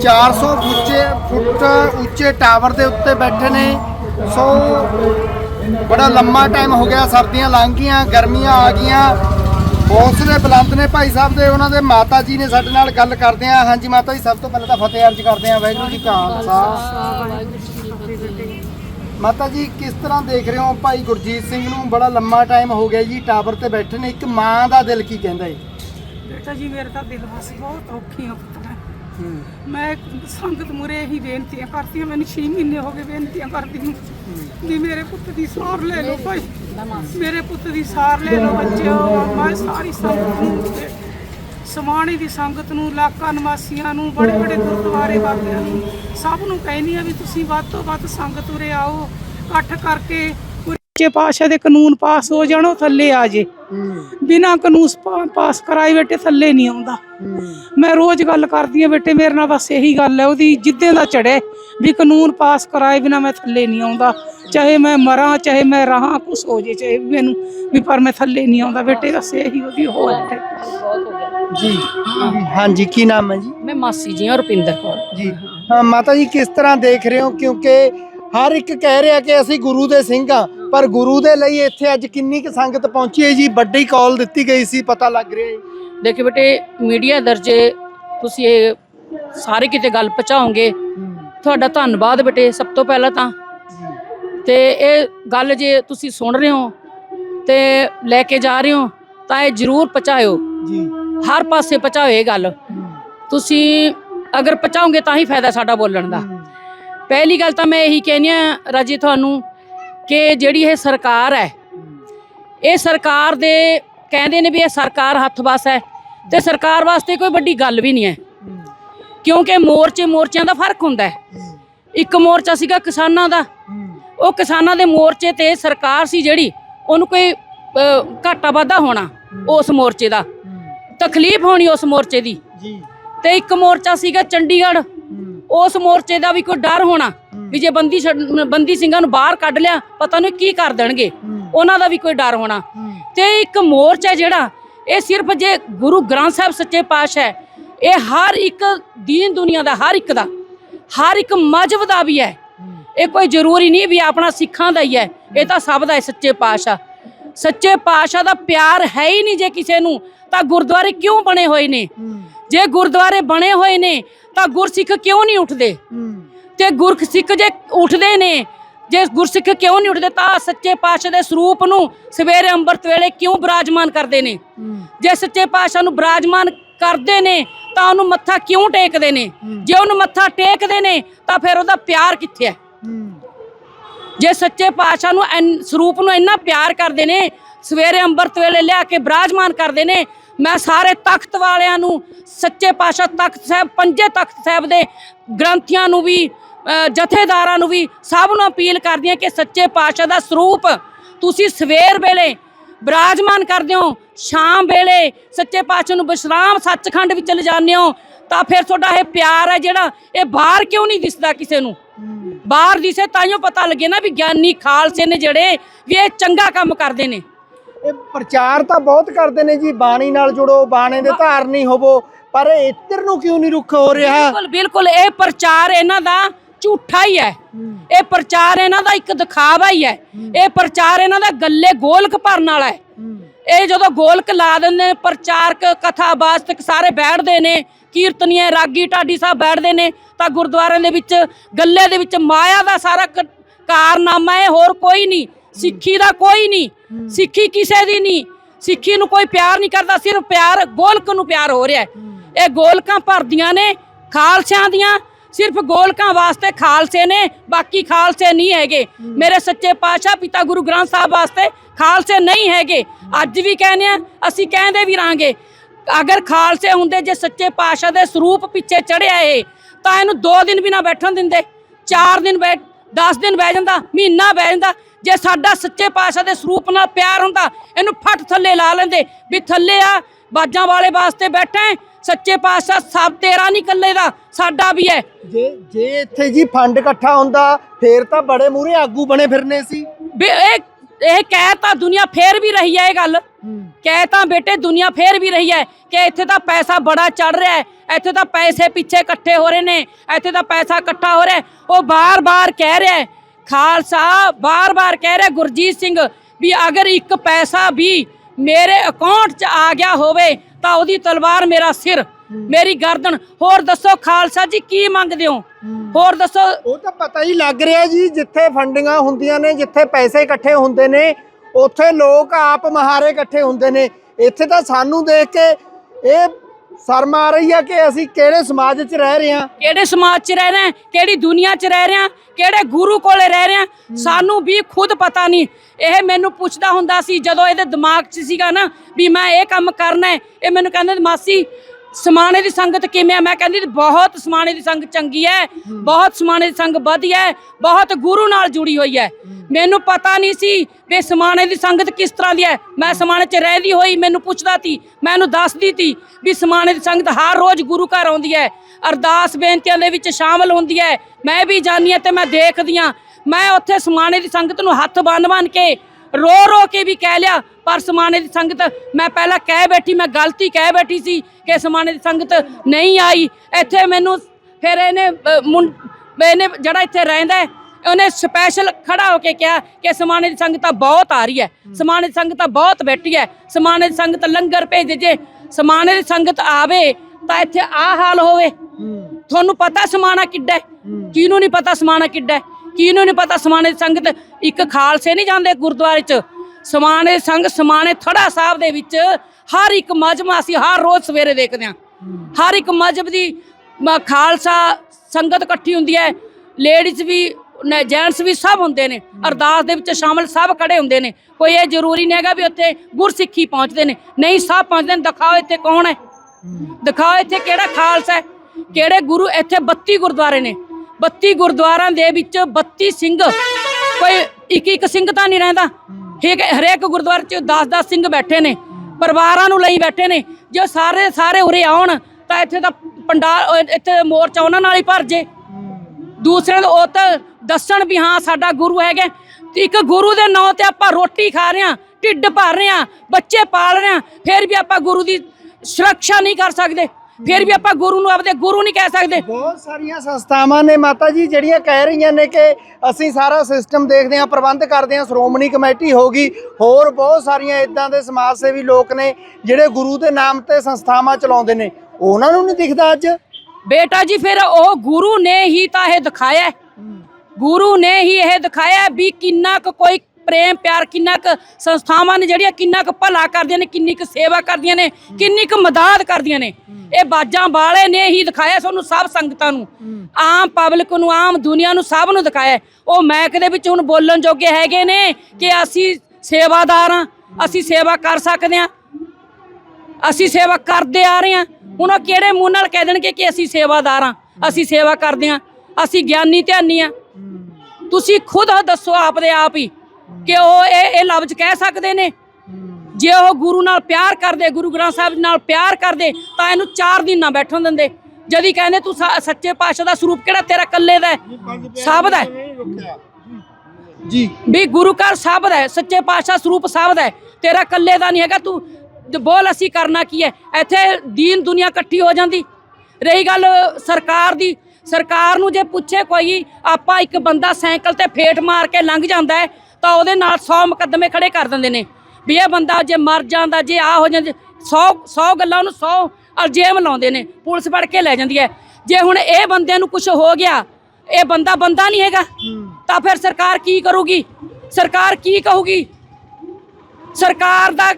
400 ਉੱਚੇ ਫੁੱਟ ਉੱਚੇ ਟਾਵਰ ਦੇ ਉੱਤੇ ਬੈਠੇ ਨੇ। ਸੋ ਬੜਾ ਲੰਮਾ ਟਾਈਮ ਹੋ ਗਿਆ, ਸਰਦੀਆਂ ਲੰਘ ਗਈਆਂ, ਗਰਮੀਆਂ ਆ ਗਈਆਂ। ਹੌਸਲੇ ਬੁਲੰਦ ਨੇ ਭਾਈ ਸਾਹਿਬ ਦੇ, ਉਹਨਾਂ ਦੇ ਮਾਤਾ ਜੀ ਨੇ ਸਾਡੇ ਨਾਲ ਗੱਲ ਕਰਦੇ ਆ। ਹਾਂਜੀ ਮਾਤਾ ਜੀ, ਸਭ ਤੋਂ ਪਹਿਲਾਂ ਤਾਂ ਫਤਿਹ ਅਰਜ ਕਰਦੇ ਆ, ਵਾਹਿਗੁਰੂ ਜੀ ਕਾ ਖਾਲਸਾ। ਮਾਤਾ ਜੀ, ਕਿਸ ਤਰ੍ਹਾਂ ਦੇਖ ਰਹੇ ਹੋ ਭਾਈ ਗੁਰਜੀਤ ਸਿੰਘ ਨੂੰ? ਬੜਾ ਲੰਮਾ ਟਾਈਮ ਹੋ ਗਿਆ ਜੀ, ਟਾਵਰ ਤੇ ਬੈਠੇ ਨੇ। ਇੱਕ ਮਾਂ ਦਾ ਦਿਲ ਕੀ ਕਹਿੰਦਾ ਏ ਬੇਟਾ ਜੀ, ਮੇਰੇ ਤਾਂ ਦਿਲ ਬਸ ਬਹੁਤ ਔਖੀ ਆ ਪੁੱਤ। ਮੈਂ ਸੰਗਤ ਮੁਰੇ ਹੀ ਬੇਨਤੀਆਂ ਕਰਦੀ ਹਾਂ ਮੈਨੂੰ 6 ਮਹੀਨੇ ਹੋ ਗਏ ਬੇਨਤੀਆਂ ਕਰਦੀ ਨੂੰ ਵੀ ਮੇਰੇ ਪੁੱਤ ਦੀ ਸਾਰ ਲੈ ਲਓ ਭਾਈ। ਮੇਰੇ ਪੁੱਤ ਦੀ ਸਾਰ ਲੈ ਲਓ ਬੱਚਿਓ, ਮੈਂ ਸਾਰੀ ਸੰਗਤ ਨੂੰ ਸਮਾਣੇ ਦੀ ਸੰਗਤ ਨੂੰ ਇਲਾਕਾ ਨਿਵਾਸੀਆਂ ਨੂੰ, ਬੜੇ ਬੜੇ ਗੁਰਦੁਆਰੇ ਬਾਬਿਆਂ ਨੂੰ, ਸਭ ਨੂੰ ਕਹਿੰਦੀ ਆ ਵੀ ਤੁਸੀਂ ਵੱਧ ਤੋਂ ਵੱਧ ਸੰਗਤ ਉਰੇ ਆਓ, ਇਕੱਠ ਕਰਕੇ ਉੱਚੇ ਪਾਸ਼ਾ ਦੇ ਕਾਨੂੰਨ ਪਾਸ ਹੋ ਜਾਣੋ ਥੱਲੇ ਆ ਜੇ। ਬਿਨਾ ਕਾਨੂੰਨ ਪਾ- ਪਾਸ ਕਰਾਏ ਬੇਟੇ ਥੱਲੇ ਨਹੀਂ ਆਉਂਦਾ। ਮੈਂ ਰੋਜ਼ ਗੱਲ ਕਰਦੀ ਆ ਬੇਟੇ ਮੇਰੇ ਨਾਲ ਬਸ ਇਹੀ ਗੱਲ ਹੈ ਉਹਦੀ ਜਿੱਦੇ ਦਾ ਚੜੇ ਵੀ ਕਾਨੂੰਨ ਪਾਸ ਕਰਾਏ ਬਿਨਾ ਮੈਂ ਥੱਲੇ ਨਹੀਂ ਆਉਂਦਾ। ਚਾਹੇ ਮੈਂ ਮਰਾਂ ਚਾਹੇ ਮੈਂ ਰਹਾ ਕੁਛ ਹੋ ਜੇ ਚਾਹੇ ਮੈਨੂੰ ਵੀ ਪਰ ਮੈਂ ਥੱਲੇ ਨਹੀਂ ਆਉਂਦਾ। ਬੇਟੇ ਬਸ ਇਹੀ ਉਹਦੀ ਹੋਲ ਹੈ। ਜੀ ਹਾਂਜੀ ਕੀ ਨਾਮ ਹੈ ਜੀ? ਮੈਂ ਮਾਸੀ ਜੀ ਹਾਂ ਰੁਪਿੰਦਰ ਕੌਰ। ਜੀ ਹਾਂ ਮਾਤਾ ਜੀ ਕਿਸ ਤਰ੍ਹਾਂ ਦੇਖ ਰਹੇ ਹੋ? ਕਿਉਂਕਿ ਹਰ ਇੱਕ ਕਹਿ ਰਿਹਾ ਕਿ ਅਸੀਂ ਗੁਰੂ ਦੇ ਸਿੰਘ ਆ ਪਰ ਗੁਰੂ ਦੇ ਲਈ ਇੱਥੇ ਅੱਜ ਕਿੰਨੀ ਕੁ ਸੰਗਤ ਪਹੁੰਚੀ ਹੈ ਜੀ? ਵੱਡੀ ਕਾਲ ਦਿੱਤੀ ਗਈ ਸੀ ਪਤਾ ਲੱਗ ਰਿਹਾ ਹੈ। ਦੇਖੋ ਬੇਟੇ ਮੀਡੀਆ ਦਰਜੇ ਤੁਸੀਂ ਇਹ ਸਾਰੇ ਕਿਤੇ ਗੱਲ ਪਹੁੰਚਾਓਗੇ ਤੁਹਾਡਾ ਧੰਨਵਾਦ ਬੇਟੇ ਸਭ ਤੋਂ ਪਹਿਲਾਂ ਤਾਂ। ਤੇ ਇਹ ਗੱਲ ਜੇ ਤੁਸੀਂ ਸੁਣ ਰਹੇ ਹੋ ਤੇ ਲੈ ਕੇ ਜਾ ਰਹੇ ਹੋ ਤਾਂ ਇਹ ਜ਼ਰੂਰ ਪਹੁੰਚਾਇਓ। ਜੀ। ਹਰ ਪਾਸੇ ਪਹੁੰਚਾਓ ਇਹ ਗੱਲ। ਤੁਸੀਂ ਅਗਰ ਪਹੁੰਚਾਓਗੇ ਤਾਂ ਹੀ ਫਾਇਦਾ ਸਾਡਾ ਬੋਲਣ ਦਾ। ਪਹਿਲੀ ਗੱਲ ਤਾਂ ਮੈਂ ਇਹੀ ਕਹਿੰਦੀ ਆ ਰਾਜੀ ਤੁਹਾਨੂੰ ਕਿ ਜਿਹੜੀ ਇਹ ਸਰਕਾਰ ਹੈ ਇਹ ਸਰਕਾਰ ਦੇ ਕਹਿੰਦੇ ਨੇ ਵੀ ਇਹ ਸਰਕਾਰ ਹੱਥ ਬਸ ਹੈ ਤੇ ਸਰਕਾਰ ਵਾਸਤੇ ਕੋਈ ਵੱਡੀ ਗੱਲ ਵੀ ਨਹੀਂ ਹੈ। ਕਿਉਂਕਿ ਮੋਰਚੇ ਮੋਰਚਿਆਂ ਦਾ ਫ਼ਰਕ ਹੁੰਦਾ ਹੈ। ਇੱਕ ਮੋਰਚਾ ਸੀਗਾ ਕਿਸਾਨਾਂ ਦਾ ਉਹ ਕਿਸਾਨਾਂ ਦੇ ਮੋਰਚੇ ਤੇ ਸਰਕਾਰ ਸੀ ਜਿਹੜੀ ਉਹਨੂੰ ਕੋਈ ਘਾਟਾ ਵਾਧਾ ਹੋਣਾ ਉਸ ਮੋਰਚੇ ਦਾ। ਤਕਲੀਫ ਹੋਣੀ ਉਸ ਮੋਰਚੇ ਦੀ। ਜੀ। ਤੇ ਇੱਕ ਮੋਰਚਾ ਸੀਗਾ ਚੰਡੀਗੜ੍ਹ ਉਸ ਮੋਰਚੇ ਦਾ ਵੀ ਕੋਈ ਡਰ ਹੋਣਾ ਵੀ ਜੇ ਬੰਦੀ ਬੰਦੀ ਸਿੰਘਾਂ ਨੂੰ ਬਾਹਰ ਕੱਢ ਲਿਆ ਪਤਾ ਨਹੀਂ ਕੀ ਕਰ ਦੇਣਗੇ। ਉਹਨਾਂ ਦਾ ਵੀ ਕੋਈ ਡਰ ਹੋਣਾ। ਤੇ ਇੱਕ ਮੋਰਚਾ ਜਿਹੜਾ ਇਹ ਸਿਰਫ ਜੇ ਗੁਰੂ ਗ੍ਰੰਥ ਸਾਹਿਬ ਸੱਚੇ ਪਾਤਸ਼ਾਹ ਹੈ ਇਹ ਹਰ ਇੱਕ ਦੀਨ ਦੁਨੀਆ ਦਾ ਹਰ ਇੱਕ ਦਾ ਹਰ ਇੱਕ ਮਜਬ ਦਾ ਵੀ ਹੈ। ਇਹ ਕੋਈ ਜ਼ਰੂਰੀ ਨਹੀਂ ਵੀ ਆਪਣਾ ਸਿੱਖਾਂ ਦਾ ਹੀ ਹੈ ਇਹ ਤਾਂ ਸਭ ਦਾ ਹੈ ਸੱਚੇ ਪਾਤਸ਼ਾਹ। ਸੱਚੇ ਪਾਤਸ਼ਾਹ ਦਾ ਪਿਆਰ ਹੈ ਹੀ ਨਹੀਂ ਜੇ ਕਿਸੇ ਨੂੰ ਤਾਂ ਗੁਰਦੁਆਰੇ ਕਿਉਂ ਬਣੇ ਹੋਏ ਨੇ? ਜੇ ਗੁਰਦੁਆਰੇ ਬਣੇ ਹੋਏ ਨੇ ਤਾਂ ਗੁਰਸਿੱਖ ਕਿਉਂ ਨਹੀਂ ਉੱਠਦੇ? ਤੇ ਗੁਰਸਿੱਖ ਜੇ ਉੱਠਦੇ ਨੇ ਜੇ ਗੁਰਸਿੱਖ ਕਿਉਂ ਨਹੀਂ ਉੱਠਦੇ ਤਾਂ ਸੱਚੇ ਪਾਤਸ਼ਾਹ ਦੇ ਸਰੂਪ ਨੂੰ ਸਵੇਰੇ ਅੰਮ੍ਰਿਤ ਵੇਲੇ ਕਿਉਂ ਬਿਰਾਜਮਾਨ ਕਰਦੇ ਨੇ? ਜੇ ਸੱਚੇ ਪਾਤਸ਼ਾਹ ਨੂੰ ਬਿਰਾਜਮਾਨ ਕਰਦੇ ਨੇ ਤਾਂ ਉਹਨੂੰ ਮੱਥਾ ਕਿਉਂ ਟੇਕਦੇ ਨੇ? ਜੇ ਉਹਨੂੰ ਮੱਥਾ ਟੇਕਦੇ ਨੇ ਤਾਂ ਫਿਰ ਉਹਦਾ ਪਿਆਰ ਕਿੱਥੇ ਹੈ? ਜੇ ਸੱਚੇ ਪਾਤਸ਼ਾਹ ਨੂੰ ਸਰੂਪ ਨੂੰ ਇੰਨਾ ਪਿਆਰ ਕਰਦੇ ਨੇ ਸਵੇਰੇ ਅੰਮ੍ਰਿਤ ਵੇਲੇ ਲਿਆ ਕੇ ਬਿਰਾਜਮਾਨ ਕਰਦੇ ਨੇ ਮੈਂ ਸਾਰੇ ਤਖਤ ਵਾਲਿਆਂ ਨੂੰ ਸੱਚੇ ਪਾਤਸ਼ਾਹ ਤਖਤ ਸਾਹਿਬ ਪੰਜੇ ਤਖਤ ਸਾਹਿਬ ਦੇ ਗ੍ਰੰਥੀਆਂ ਨੂੰ ਵੀ ਜਥੇਦਾਰਾਂ ਨੂੰ ਵੀ ਸਭ ਨੂੰ ਅਪੀਲ ਕਰਦੀ ਹਾਂ ਕਿ ਸੱਚੇ ਪਾਤਸ਼ਾਹ ਦਾ ਸਰੂਪ ਤੁਸੀਂ ਸਵੇਰ ਵੇਲੇ ਬਿਰਾਜਮਾਨ ਕਰਦੇ ਹੋ ਸ਼ਾਮ ਵੇਲੇ ਸੱਚੇ ਪਾਤਸ਼ਾਹ ਨੂੰ ਵਿਸ਼ਰਾਮ ਸੱਚਖੰਡ ਵਿੱਚ ਲਿਜਾਉਂਦੇ ਹੋ ਤਾਂ ਫਿਰ ਤੁਹਾਡਾ ਇਹ ਪਿਆਰ ਹੈ ਜਿਹੜਾ ਇਹ ਬਾਹਰ ਕਿਉਂ ਨਹੀਂ ਦਿਸਦਾ ਕਿਸੇ ਨੂੰ? ਬਾਹਰ ਦਿਸੇ ਤਾਈਓ ਪਤਾ ਲੱਗੇ ਨਾ ਵੀ ਗਿਆਨੀ ਖਾਲਸੇ ਨੇ ਜਿਹੜੇ ਵੀ ਇਹ ਚੰਗਾ ਕੰਮ ਕਰਦੇ ਨੇ। ਇਹ ਪ੍ਰਚਾਰ ਤਾਂ ਬਹੁਤ ਕਰਦੇ ਨੇ ਜੀ ਬਾਣੀ ਨਾਲ ਜੁੜੋ ਬਾਣੇ ਦੇ ਧਾਰਨੀ ਹੋਵੋ ਪਰ ਇੱਧਰ ਨੂੰ ਕਿਉਂ ਨਹੀਂ ਰੁੱਖ ਹੋ ਰਿਹਾ? ਬਿਲਕੁਲ ਬਿਲਕੁਲ ਇਹ ਪ੍ਰਚਾਰ ਇਹਨਾਂ ਦਾ ਝੂਠਾ ਹੀ ਹੈ। ਇਹ ਪ੍ਰਚਾਰ ਇਹਨਾਂ ਦਾ ਇੱਕ ਦਿਖਾਵਾ ਹੀ ਹੈ। ਇਹ ਪ੍ਰਚਾਰ ਇਹਨਾਂ ਦਾ ਗੱਲੇ ਗੋਲਕ ਭਰਨ ਵਾਲਾ ਹੈ। ਇਹ ਜਦੋਂ ਗੋਲਕ ਲਾ ਦਿੰਦੇ ਨੇ ਪ੍ਰਚਾਰਕ ਕਥਾ ਬਾਸਤਕ ਸਾਰੇ ਬੈਠਦੇ ਨੇ ਕੀਰਤਨੀਏ ਰਾਗੀ ਢਾਡੀ ਸਾਹਿਬ ਬੈਠਦੇ ਨੇ ਤਾਂ ਗੁਰਦੁਆਰਿਆਂ ਦੇ ਵਿੱਚ ਗੱਲੇ ਦੇ ਵਿੱਚ ਮਾਇਆ ਦਾ ਸਾਰਾ ਕਾਰਨਾਮਾ ਹੈ ਹੋਰ ਕੋਈ ਨਹੀਂ। ਸਿੱਖੀ ਦਾ ਕੋਈ ਨਹੀਂ। ਸਿੱਖੀ ਕਿਸੇ ਦੀ ਨਹੀਂ। ਸਿੱਖੀ ਨੂੰ ਕੋਈ ਪਿਆਰ ਨਹੀਂ ਕਰਦਾ, ਸਿਰਫ ਪਿਆਰ, ਗੋਲਕ ਨੂੰ ਪਿਆਰ ਹੋ ਰਿਹਾ ਇਹ ਗੋਲਕਾਂ ਭਰਦੀਆਂ ਨੇ, ਖਾਲਸਿਆਂ ਦੀਆਂ। ਸਿਰਫ ਗੋਲਕਾਂ ਵਾਸਤੇ ਖਾਲਸੇ ਨੇ, ਬਾਕੀ ਖਾਲਸੇ ਨਹੀਂ ਹੈਗੇ। ਮੇਰੇ ਸੱਚੇ ਪਾਤਸ਼ਾਹ ਪਿਤਾ ਗੁਰੂ ਗ੍ਰੰਥ ਸਾਹਿਬ ਵਾਸਤੇ ਖਾਲਸੇ ਨਹੀਂ ਹੈਗੇ। ਅੱਜ ਵੀ ਕਹਿੰਦੇ ਆ, ਅਸੀਂ ਕਹਿੰਦੇ ਵੀ ਰਾਂਗੇ ਅਗਰ ਖਾਲਸੇ ਹੁੰਦੇ, ਜੇ ਸੱਚੇ ਪਾਤਸ਼ਾਹ ਦੇ ਸਰੂਪ ਪਿੱਛੇ ਚੜਿਆ ਏ ਤਾਂ ਇਹਨੂੰ 2 ਦਿਨ ਵੀ ਨਾ ਬੈਠਣ ਦਿੰਦੇ। 4 ਦਿਨ ਬੈਠ 10 ਦਿਨ ਬਹਿ ਜਾਂਦਾ, ਮਹੀਨਾ ਬਹਿ ਜਾਂਦਾ। ਜੇ ਸਾਡਾ ਸੱਚੇ ਪਾਤਸ਼ਾਹ ਦੇ ਸਰੂਪ ਨਾਲ ਪਿਆਰ ਹੁੰਦਾ ਇਹਨੂੰ ਫੱਟ ਥੱਲੇ ਲਾ ਲੈਂਦੇ। ਵੀ ਥੱਲੇ ਆ ਬਾਜਾਂ ਵਾਲੇ ਵਾਸਤੇ ਬੈਠਾ ਸੱਚੇ ਪਾਤਸ਼ਾਹ ਸਭ ਤੇਰਾ ਨਹੀਂ ਇਕੱਲੇ ਦਾ ਸਾਡਾ ਵੀ ਹੈ। ਜੇ ਜੇ ਇੱਥੇ ਜੀ ਫੰਡ ਇਕੱਠਾ ਹੁੰਦਾ ਫੇਰ ਤਾਂ ਬੜੇ ਮੂਰੇ ਆਗੂ ਬਣੇ ਫਿਰਨੇ ਸੀ। ਵੀ ਇਹ ਇਹ ਕਹਿ ਤਾਂ ਦੁਨੀਆ ਫੇਰ ਵੀ ਰਹੀ ਹੈ ਇਹ ਗੱਲ। ਕਹਿ ਤਾਂ ਬੇਟੇ ਦੁਨੀਆ ਫੇਰ ਵੀ ਰਹੀ ਹੈ ਕਿ ਇੱਥੇ ਤਾਂ ਪੈਸਾ ਬੜਾ ਚੜ ਰਿਹਾ ਹੈ ਇੱਥੇ ਤਾਂ ਪੈਸੇ ਪਿੱਛੇ ਇਕੱਠੇ ਹੋ ਰਹੇ ਨੇ ਇੱਥੇ ਤਾਂ ਪੈਸਾ ਇਕੱਠਾ ਹੋ ਰਿਹਾ। ਉਹ ਬਾਰ-ਬਾਰ ਕਹਿ ਰਿਹਾ ਹੈ ਖਾਲਸਾ ਬਾਰ-ਬਾਰ ਕਹਿ ਰਿਹਾ ਗੁਰਜੀਤ ਸਿੰਘ ਵੀ ਅਗਰ ਇੱਕ ਪੈਸਾ ਵੀ ਮੇਰੇ ਅਕਾਊਂਟ 'ਚ ਆ ਗਿਆ ਹੋਵੇ ਤਾਂ ਉਹਦੀ ਤਲਵਾਰ ਮੇਰਾ ਸਿਰ ਮੇਰੀ ਗਰਦਨ। ਹੋਰ ਦੱਸੋ ਖਾਲਸਾ ਜੀ ਕੀ ਮੰਗਦੇ ਹੋ। ਹੋਰ ਦੱਸੋ। ਉਹ ਤਾਂ ਪਤਾ ਹੀ ਲੱਗ ਰਿਹਾ ਜੀ ਜਿੱਥੇ ਫੰਡਿੰਗਾਂ ਹੁੰਦੀਆਂ ਨੇ ਜਿੱਥੇ ਪੈਸੇ ਇਕੱਠੇ ਹੁੰਦੇ ਨੇ ਉੱਥੇ ਲੋਕ ਆਪ ਮਹਾਰੇ ਇਕੱਠੇ ਹੁੰਦੇ ਨੇ। ਇੱਥੇ ਤਾਂ ਸਾਨੂੰ ਦੇਖ ਕੇ ਇਹ ਸ਼ਰਮ ਆ ਰਹੀ ਆ ਕਿ ਅਸੀਂ ਕਿਹੜੇ ਸਮਾਜ 'ਚ ਰਹਿ ਰਹੇ ਹਾਂ? ਕਿਹੜੇ ਸਮਾਜ 'ਚ ਰਹਿ ਰਹੇ ਹਾਂ? ਕਿਹੜੀ ਦੁਨੀਆ 'ਚ ਰਹਿ ਰਹੇ ਹਾਂ? ਕਿਹੜੇ ਗੁਰੂ ਕੋਲੇ ਰਹਿ ਰਹੇ ਹਾਂ? ਸਾਨੂੰ ਵੀ ਖੁਦ ਪਤਾ ਨਹੀਂ। ਇਹ ਮੈਨੂੰ ਪੁੱਛਦਾ ਹੁੰਦਾ ਸੀ, ਜਦੋਂ ਇਹਦੇ ਦਿਮਾਗ 'ਚ ਸੀਗਾ ਨਾ, ਵੀ ਮੈਂ ਇਹ ਕੰਮ ਕਰਨਾ ਹੈ, ਇਹ ਮੈਨੂੰ ਕਹਿੰਦੇ, ਮਾਸੀ ਸਮਾਣੇ ਦੀ ਸੰਗਤ ਕਿਵੇਂ ਆ? ਮੈਂ ਕਹਿੰਦੀ ਬਹੁਤ ਸਮਾਣੇ ਦੀ ਸੰਗਤ ਚੰਗੀ ਹੈ ਬਹੁਤ ਸਮਾਣੇ ਦੀ ਸੰਗਤ ਵਧੀਆ ਹੈ ਬਹੁਤ ਗੁਰੂ ਨਾਲ ਜੁੜੀ ਹੋਈ ਹੈ ਮੈਨੂੰ ਪਤਾ ਨਹੀਂ ਸੀ ਵੀ ਸਮਾਣੇ ਦੀ ਸੰਗਤ ਕਿਸ ਤਰ੍ਹਾਂ ਦੀ ਹੈ ਮੈਂ ਸਮਾਣੇ 'ਚ ਰਹਿਦੀ ਹੋਈ ਮੈਨੂੰ ਪੁੱਛਦਾ ਸੀ ਮੈਂ ਉਹਨੂੰ ਦੱਸਦੀ ਸੀ ਵੀ ਸਮਾਣੇ ਦੀ ਸੰਗਤ ਹਰ ਰੋਜ਼ ਗੁਰੂ ਘਰ ਆਉਂਦੀ ਹੈ ਅਰਦਾਸ ਬੇਨਤੀਆਂ ਦੇ ਵਿੱਚ ਸ਼ਾਮਲ ਹੁੰਦੀ ਹੈ ਮੈਂ ਵੀ ਜਾਣੀ ਹਾਂ ਤੇ ਮੈਂ ਦੇਖਦੀ ਹਾਂ ਮੈਂ ਉੱਥੇ ਸਮਾਣੇ ਦੀ ਸੰਗਤ ਨੂੰ ਹੱਥ ਬੰਨ ਬੰਨ ਕੇ ਰੋ ਰੋ ਕੇ ਵੀ ਕਹਿ ਲਿਆ ਪਰ ਸਮਾਣੇ ਦੀ ਸੰਗਤ ਮੈਂ ਪਹਿਲਾਂ ਕਹਿ ਬੈਠੀ ਮੈਂ ਗਲਤੀ ਕਹਿ ਬੈਠੀ ਸੀ ਕਿ ਸਮਾਣੇ ਦੀ ਸੰਗਤ ਨਹੀਂ ਆਈ। ਇੱਥੇ ਮੈਨੂੰ ਫਿਰ ਇਹਨੇ ਇਹਨੇ ਜਿਹੜਾ ਇੱਥੇ ਰਹਿੰਦਾ ਹੈ, ਉਹਨੇ ਸਪੈਸ਼ਲ ਖੜਾ ਹੋ ਕੇ ਕਿਹਾ ਕਿ ਸਮਾਣੇ ਦੀ ਸੰਗਤ ਤਾਂ ਬਹੁਤ ਆ ਰਹੀ ਹੈ ਸਮਾਣੇ ਦੀ ਸੰਗਤ ਤਾਂ ਬਹੁਤ ਬੈਠੀ ਹੈ ਸਮਾਣੇ ਦੀ ਸੰਗਤ ਲੰਗਰ ਭੇਜ ਜੇ ਸਮਾਣੇ ਦੀ ਸੰਗਤ ਆਵੇ ਤਾਂ ਇੱਥੇ ਆ ਹਾਲ ਹੋਵੇ। ਤੁਹਾਨੂੰ ਪਤਾ ਸਮਾਣਾ ਕਿੱਡਾ ਕਿਹਨੂੰ ਨਹੀਂ ਪਤਾ ਸਮਾਣਾ ਕਿੱਡਾ ਕਿਹਨੂੰ ਨਹੀਂ ਪਤਾ ਸਮਾਣੇ ਦੀ ਸੰਗਤ ਇੱਕ ਖਾਲਸੇ ਨਹੀਂ ਜਾਂਦੇ ਗੁਰਦੁਆਰੇ 'ਚ। ਸਮਾਣੇ ਸੰਗ ਸਮਾਣੇ ਥੜਾ ਸਾਹਿਬ ਦੇ ਵਿੱਚ ਹਰ ਇੱਕ ਮਜਮਾ ਅਸੀਂ ਹਰ ਰੋਜ਼ ਸਵੇਰੇ ਦੇਖਦੇ ਹਾਂ। ਹਰ ਇੱਕ ਮਜਬ ਦੀ ਮ- ਖਾਲਸਾ ਸੰਗਤ ਇਕੱਠੀ ਹੁੰਦੀ ਹੈ। ਲੇਡੀਜ਼ ਵੀ ਜੈਂਟਸ ਵੀ ਸਭ ਹੁੰਦੇ ਨੇ। ਅਰਦਾਸ ਦੇ ਵਿੱਚ ਸ਼ਾਮਲ ਸਭ ਖੜੇ ਹੁੰਦੇ ਨੇ। ਕੋਈ ਇਹ ਜ਼ਰੂਰੀ ਨਹੀਂ ਹੈਗਾ ਵੀ ਉੱਥੇ ਗੁਰਸਿੱਖੀ ਪਹੁੰਚਦੇ ਨੇ। ਨਹੀਂ ਸਭ ਪਹੁੰਚਦੇ ਨੇ। ਦਿਖਾਓ ਇੱਥੇ ਕੌਣ ਹੈ? ਦਿਖਾਓ ਇੱਥੇ ਕਿਹੜਾ ਖਾਲਸਾ ਹੈ? ਕਿਹੜੇ ਗੁਰੂ ਇੱਥੇ 32 ਗੁਰਦੁਆਰੇ ਨੇ? 32 ਗੁਰਦੁਆਰਾਂ ਦੇ ਵਿੱਚ 32 ਸਿੰਘ। ਕੋਈ ਇੱਕ ਇੱਕ ਸਿੰਘ ਤਾਂ ਨਹੀਂ ਰਹਿੰਦਾ। ਠੀਕ ਹੈ ਹਰੇਕ ਗੁਰਦੁਆਰੇ 'ਚ 10-10 ਸਿੰਘ ਬੈਠੇ ਨੇ। ਪਰਿਵਾਰਾਂ ਨੂੰ ਲਈ ਬੈਠੇ ਨੇ। ਜੇ ਸਾਰੇ ਸਾਰੇ ਉਰੇ ਆਉਣ, ਤਾਂ ਇੱਥੇ ਤਾਂ ਪੰਡਾਲ, ਅਹ ਇੱਥੇ ਮੋਰਚਾ ਉਹਨਾਂ ਨਾਲ ਹੀ ਭਰ ਜੇ। ਦੂਸਰੇ ਨੂੰ ਉਹ ਤਾਂ ਦੱਸਣ ਵੀ ਹਾਂ, ਸਾਡਾ ਗੁਰੂ ਹੈਗਾ। ਇੱਕ ਗੁਰੂ ਦੇ ਨਾਂ ਤੇ ਆਪਾਂ ਰੋਟੀ ਖਾ ਰਹੇ ਹਾਂ, ਢਿੱਡ ਭਰ ਰਹੇ ਹਾਂ, ਬੱਚੇ ਪਾਲ ਰਹੇ ਹਾਂ, ਫਿਰ ਵੀ ਆਪਾਂ ਗੁਰੂ ਦੀ ਸੁਰੱਖਿਆ ਨਹੀਂ ਕਰ ਸਕਦੇ। ਫਿਰ ਵੀ ਆਪਾਂ ਗੁਰੂ ਨੂੰ ਆਪਦੇ ਗੁਰੂ ਨਹੀਂ ਕਹਿ ਸਕਦੇ। ਬਹੁਤ ਸਾਰੀਆਂ ਸੰਸਥਾਵਾਂ ਨੇ ਮਾਤਾ ਜੀ ਜਿਹੜੀਆਂ ਕਹਿ ਰਹੀਆਂ ਨੇ ਕਿ ਅਸੀਂ ਸਾਰਾ ਸਿਸਟਮ ਦੇਖਦੇ ਹਾਂ ਪ੍ਰਬੰਧ ਕਰਦੇ ਹਾਂ ਸ਼੍ਰੋਮਣੀ ਕਮੇਟੀ ਹੋਗੀ ਹੋਰ ਬਹੁਤ ਸਾਰੀਆਂ ਇਦਾਂ ਦੇ ਸਮਾਜ ਸੇਵੀ ਲੋਕ ਨੇ ਜਿਹੜੇ ਗੁਰੂ ਦੇ ਨਾਮ ਤੇ ਸੰਸਥਾਵਾਂ ਚਲਾਉਂਦੇ ਨੇ। ਉਹਨਾਂ ਨੂੰ ਨਹੀਂ ਦਿਖਦਾ ਅੱਜ। ਬੇਟਾ ਜੀ ਫਿਰ ਉਹ ਗੁਰੂ ਨੇ ਹੀ ਤਾਂ ਇਹ ਦਿਖਾਇਆ। ਹੈ। ਗੁਰੂ ਨੇ ਹੀ ਇਹ ਦਿਖਾਇਆ ਹੈ ਵੀ ਕਿੰਨਾ ਕੁ ਕੋਈ ਪ੍ਰੇਮ, ਪਿਆਰ ਕਿੰਨਾ ਕੁ ਸੰਸਥਾਵਾਂ ਨੇ ਜਿਹੜੀਆਂ ਕਿੰਨਾ ਕੁ ਭਲਾ ਕਰਦੀਆਂ ਨੇ, ਕਿੰਨੀ ਕੁ ਸੇਵਾ ਕਰਦੀਆਂ ਨੇ, ਕਿੰਨੀ ਕੁ ਮਦਦ ਕਰਦੀਆਂ ਨੇ। ਇਹ ਬਾਜਾਂ ਵਾਲੇ ਨੇ ਹੀ ਦਿਖਾਇਆ ਸਾਨੂੰ ਸਭ ਸੰਗਤਾਂ ਨੂੰ। ਆਮ ਪਬਲਿਕ ਨੂੰ, ਆਮ ਦੁਨੀਆ ਨੂੰ ਸਭ ਨੂੰ ਦਿਖਾਇਆ। ਉਹ ਮੈਕ ਦੇ ਵਿੱਚ ਹੁਣ ਬੋਲਣ ਜੋਗੇ ਹੈਗੇ ਨੇ ਕਿ ਅਸੀਂ ਸੇਵਾਦਾਰ ਹਾਂ, ਅਸੀਂ ਸੇਵਾ ਕਰ ਸਕਦੇ ਹਾਂ, ਅਸੀਂ ਸੇਵਾ ਕਰਦੇ ਆ ਰਹੇ ਹਾਂ। ਹੁਣ ਉਹ ਕਿਹੜੇ ਮੂੰਹ ਨਾਲ ਕਹਿ ਦੇਣਗੇ ਕਿ ਅਸੀਂ ਸੇਵਾਦਾਰ ਹਾਂ, ਅਸੀਂ ਸੇਵਾ ਕਰਦੇ ਹਾਂ, ਅਸੀਂ ਗਿਆਨੀ ਧਿਆਨੀ ਆ ਤੁਸੀਂ ਖੁਦ ਦੱਸੋ ਆਪਦੇ ਆਪ ਹੀ। ਕਿ ਉਹ ਇਹ ਇਹ ਲਫ਼ਜ਼ ਕਹਿ ਸਕਦੇ ਨੇ। ਜੇ ਉਹ ਗੁਰੂ ਨਾਲ ਪਿਆਰ ਕਰਦੇ ਗੁਰੂ ਗ੍ਰੰਥ ਸਾਹਿਬ ਨਾਲ ਪਿਆਰ ਕਰਦੇ ਤਾਂ ਇਹਨੂੰ 4 ਦਿਨ ਨਾ ਬੈਠਣ ਦਿੰਦੇ। ਜਦੀ ਕਹਿੰਦੇ ਤੂੰ ਸੱਚੇ ਪਾਤਸ਼ਾਹ ਦਾ ਸਰੂਪ ਕਿਹੜਾ ਤੇਰਾ ਇਕੱਲੇ ਦਾ? ਸਭ ਦਾ ਹੈ। ਜੀ। ਵੀ ਗੁਰੂ ਘਰ ਸਭ ਦਾ ਹੈ ਸੱਚੇ ਪਾਤਸ਼ਾਹ ਸਰੂਪ ਸਭ ਦਾ ਹੈ। ਤੇਰਾ ਇਕੱਲੇ ਦਾ ਨਹੀਂ ਹੈਗਾ ਤੂੰ ਬੋਲ ਅਸੀਂ ਕਰਨਾ ਕੀ ਹੈ? ਇੱਥੇ ਦੀਨ ਦੁਨੀਆ ਇਕੱਠੀ ਹੋ ਜਾਂਦੀ। ਰਹੀ ਗੱਲ ਸਰਕਾਰ ਦੀ। ਸਰਕਾਰ ਨੂੰ ਜੇ ਪੁੱਛੇ ਕੋਈ ਆਪਾਂ ਇੱਕ ਬੰਦਾ ਸਾਈਕਲ ਤੇ ਫੇਟ ਮਾਰ ਕੇ ਲੰਘ ਜਾਂਦਾ ਹੈ ਤਾਂ ਉਹਦੇ ਨਾਲ 100 ਮੁਕੱਦਮੇ ਖੜੇ ਕਰ ਦਿੰਦੇ ਨੇ ਵੀ ਇਹ ਬੰਦਾ ਜੇ ਮਰ ਜਾਂਦਾ ਜੇ ਆ ਹੋ ਜਾਂਦਾ 100 100 ਗੱਲਾਂ ਨੂੰ 100 ਅਲਜੇਮ ਲਾਉਂਦੇ ਨੇ ਪੁਲਿਸ ਫੜ ਕੇ ਲੈ ਜਾਂਦੀ ਹੈ। ਜੇ ਹੁਣ ਇਹ ਬੰਦੇ ਨੂੰ ਕੁਝ ਹੋ ਗਿਆ ਇਹ ਬੰਦਾ ਬੰਦਾ ਨਹੀਂ ਹੈਗਾ ਤਾਂ ਫਿਰ ਸਰਕਾਰ ਕੀ ਕਰੂਗੀ? ਸਰਕਾਰ ਕੀ ਕਹੂਗੀ? ਸਰਕਾਰ ਦਾ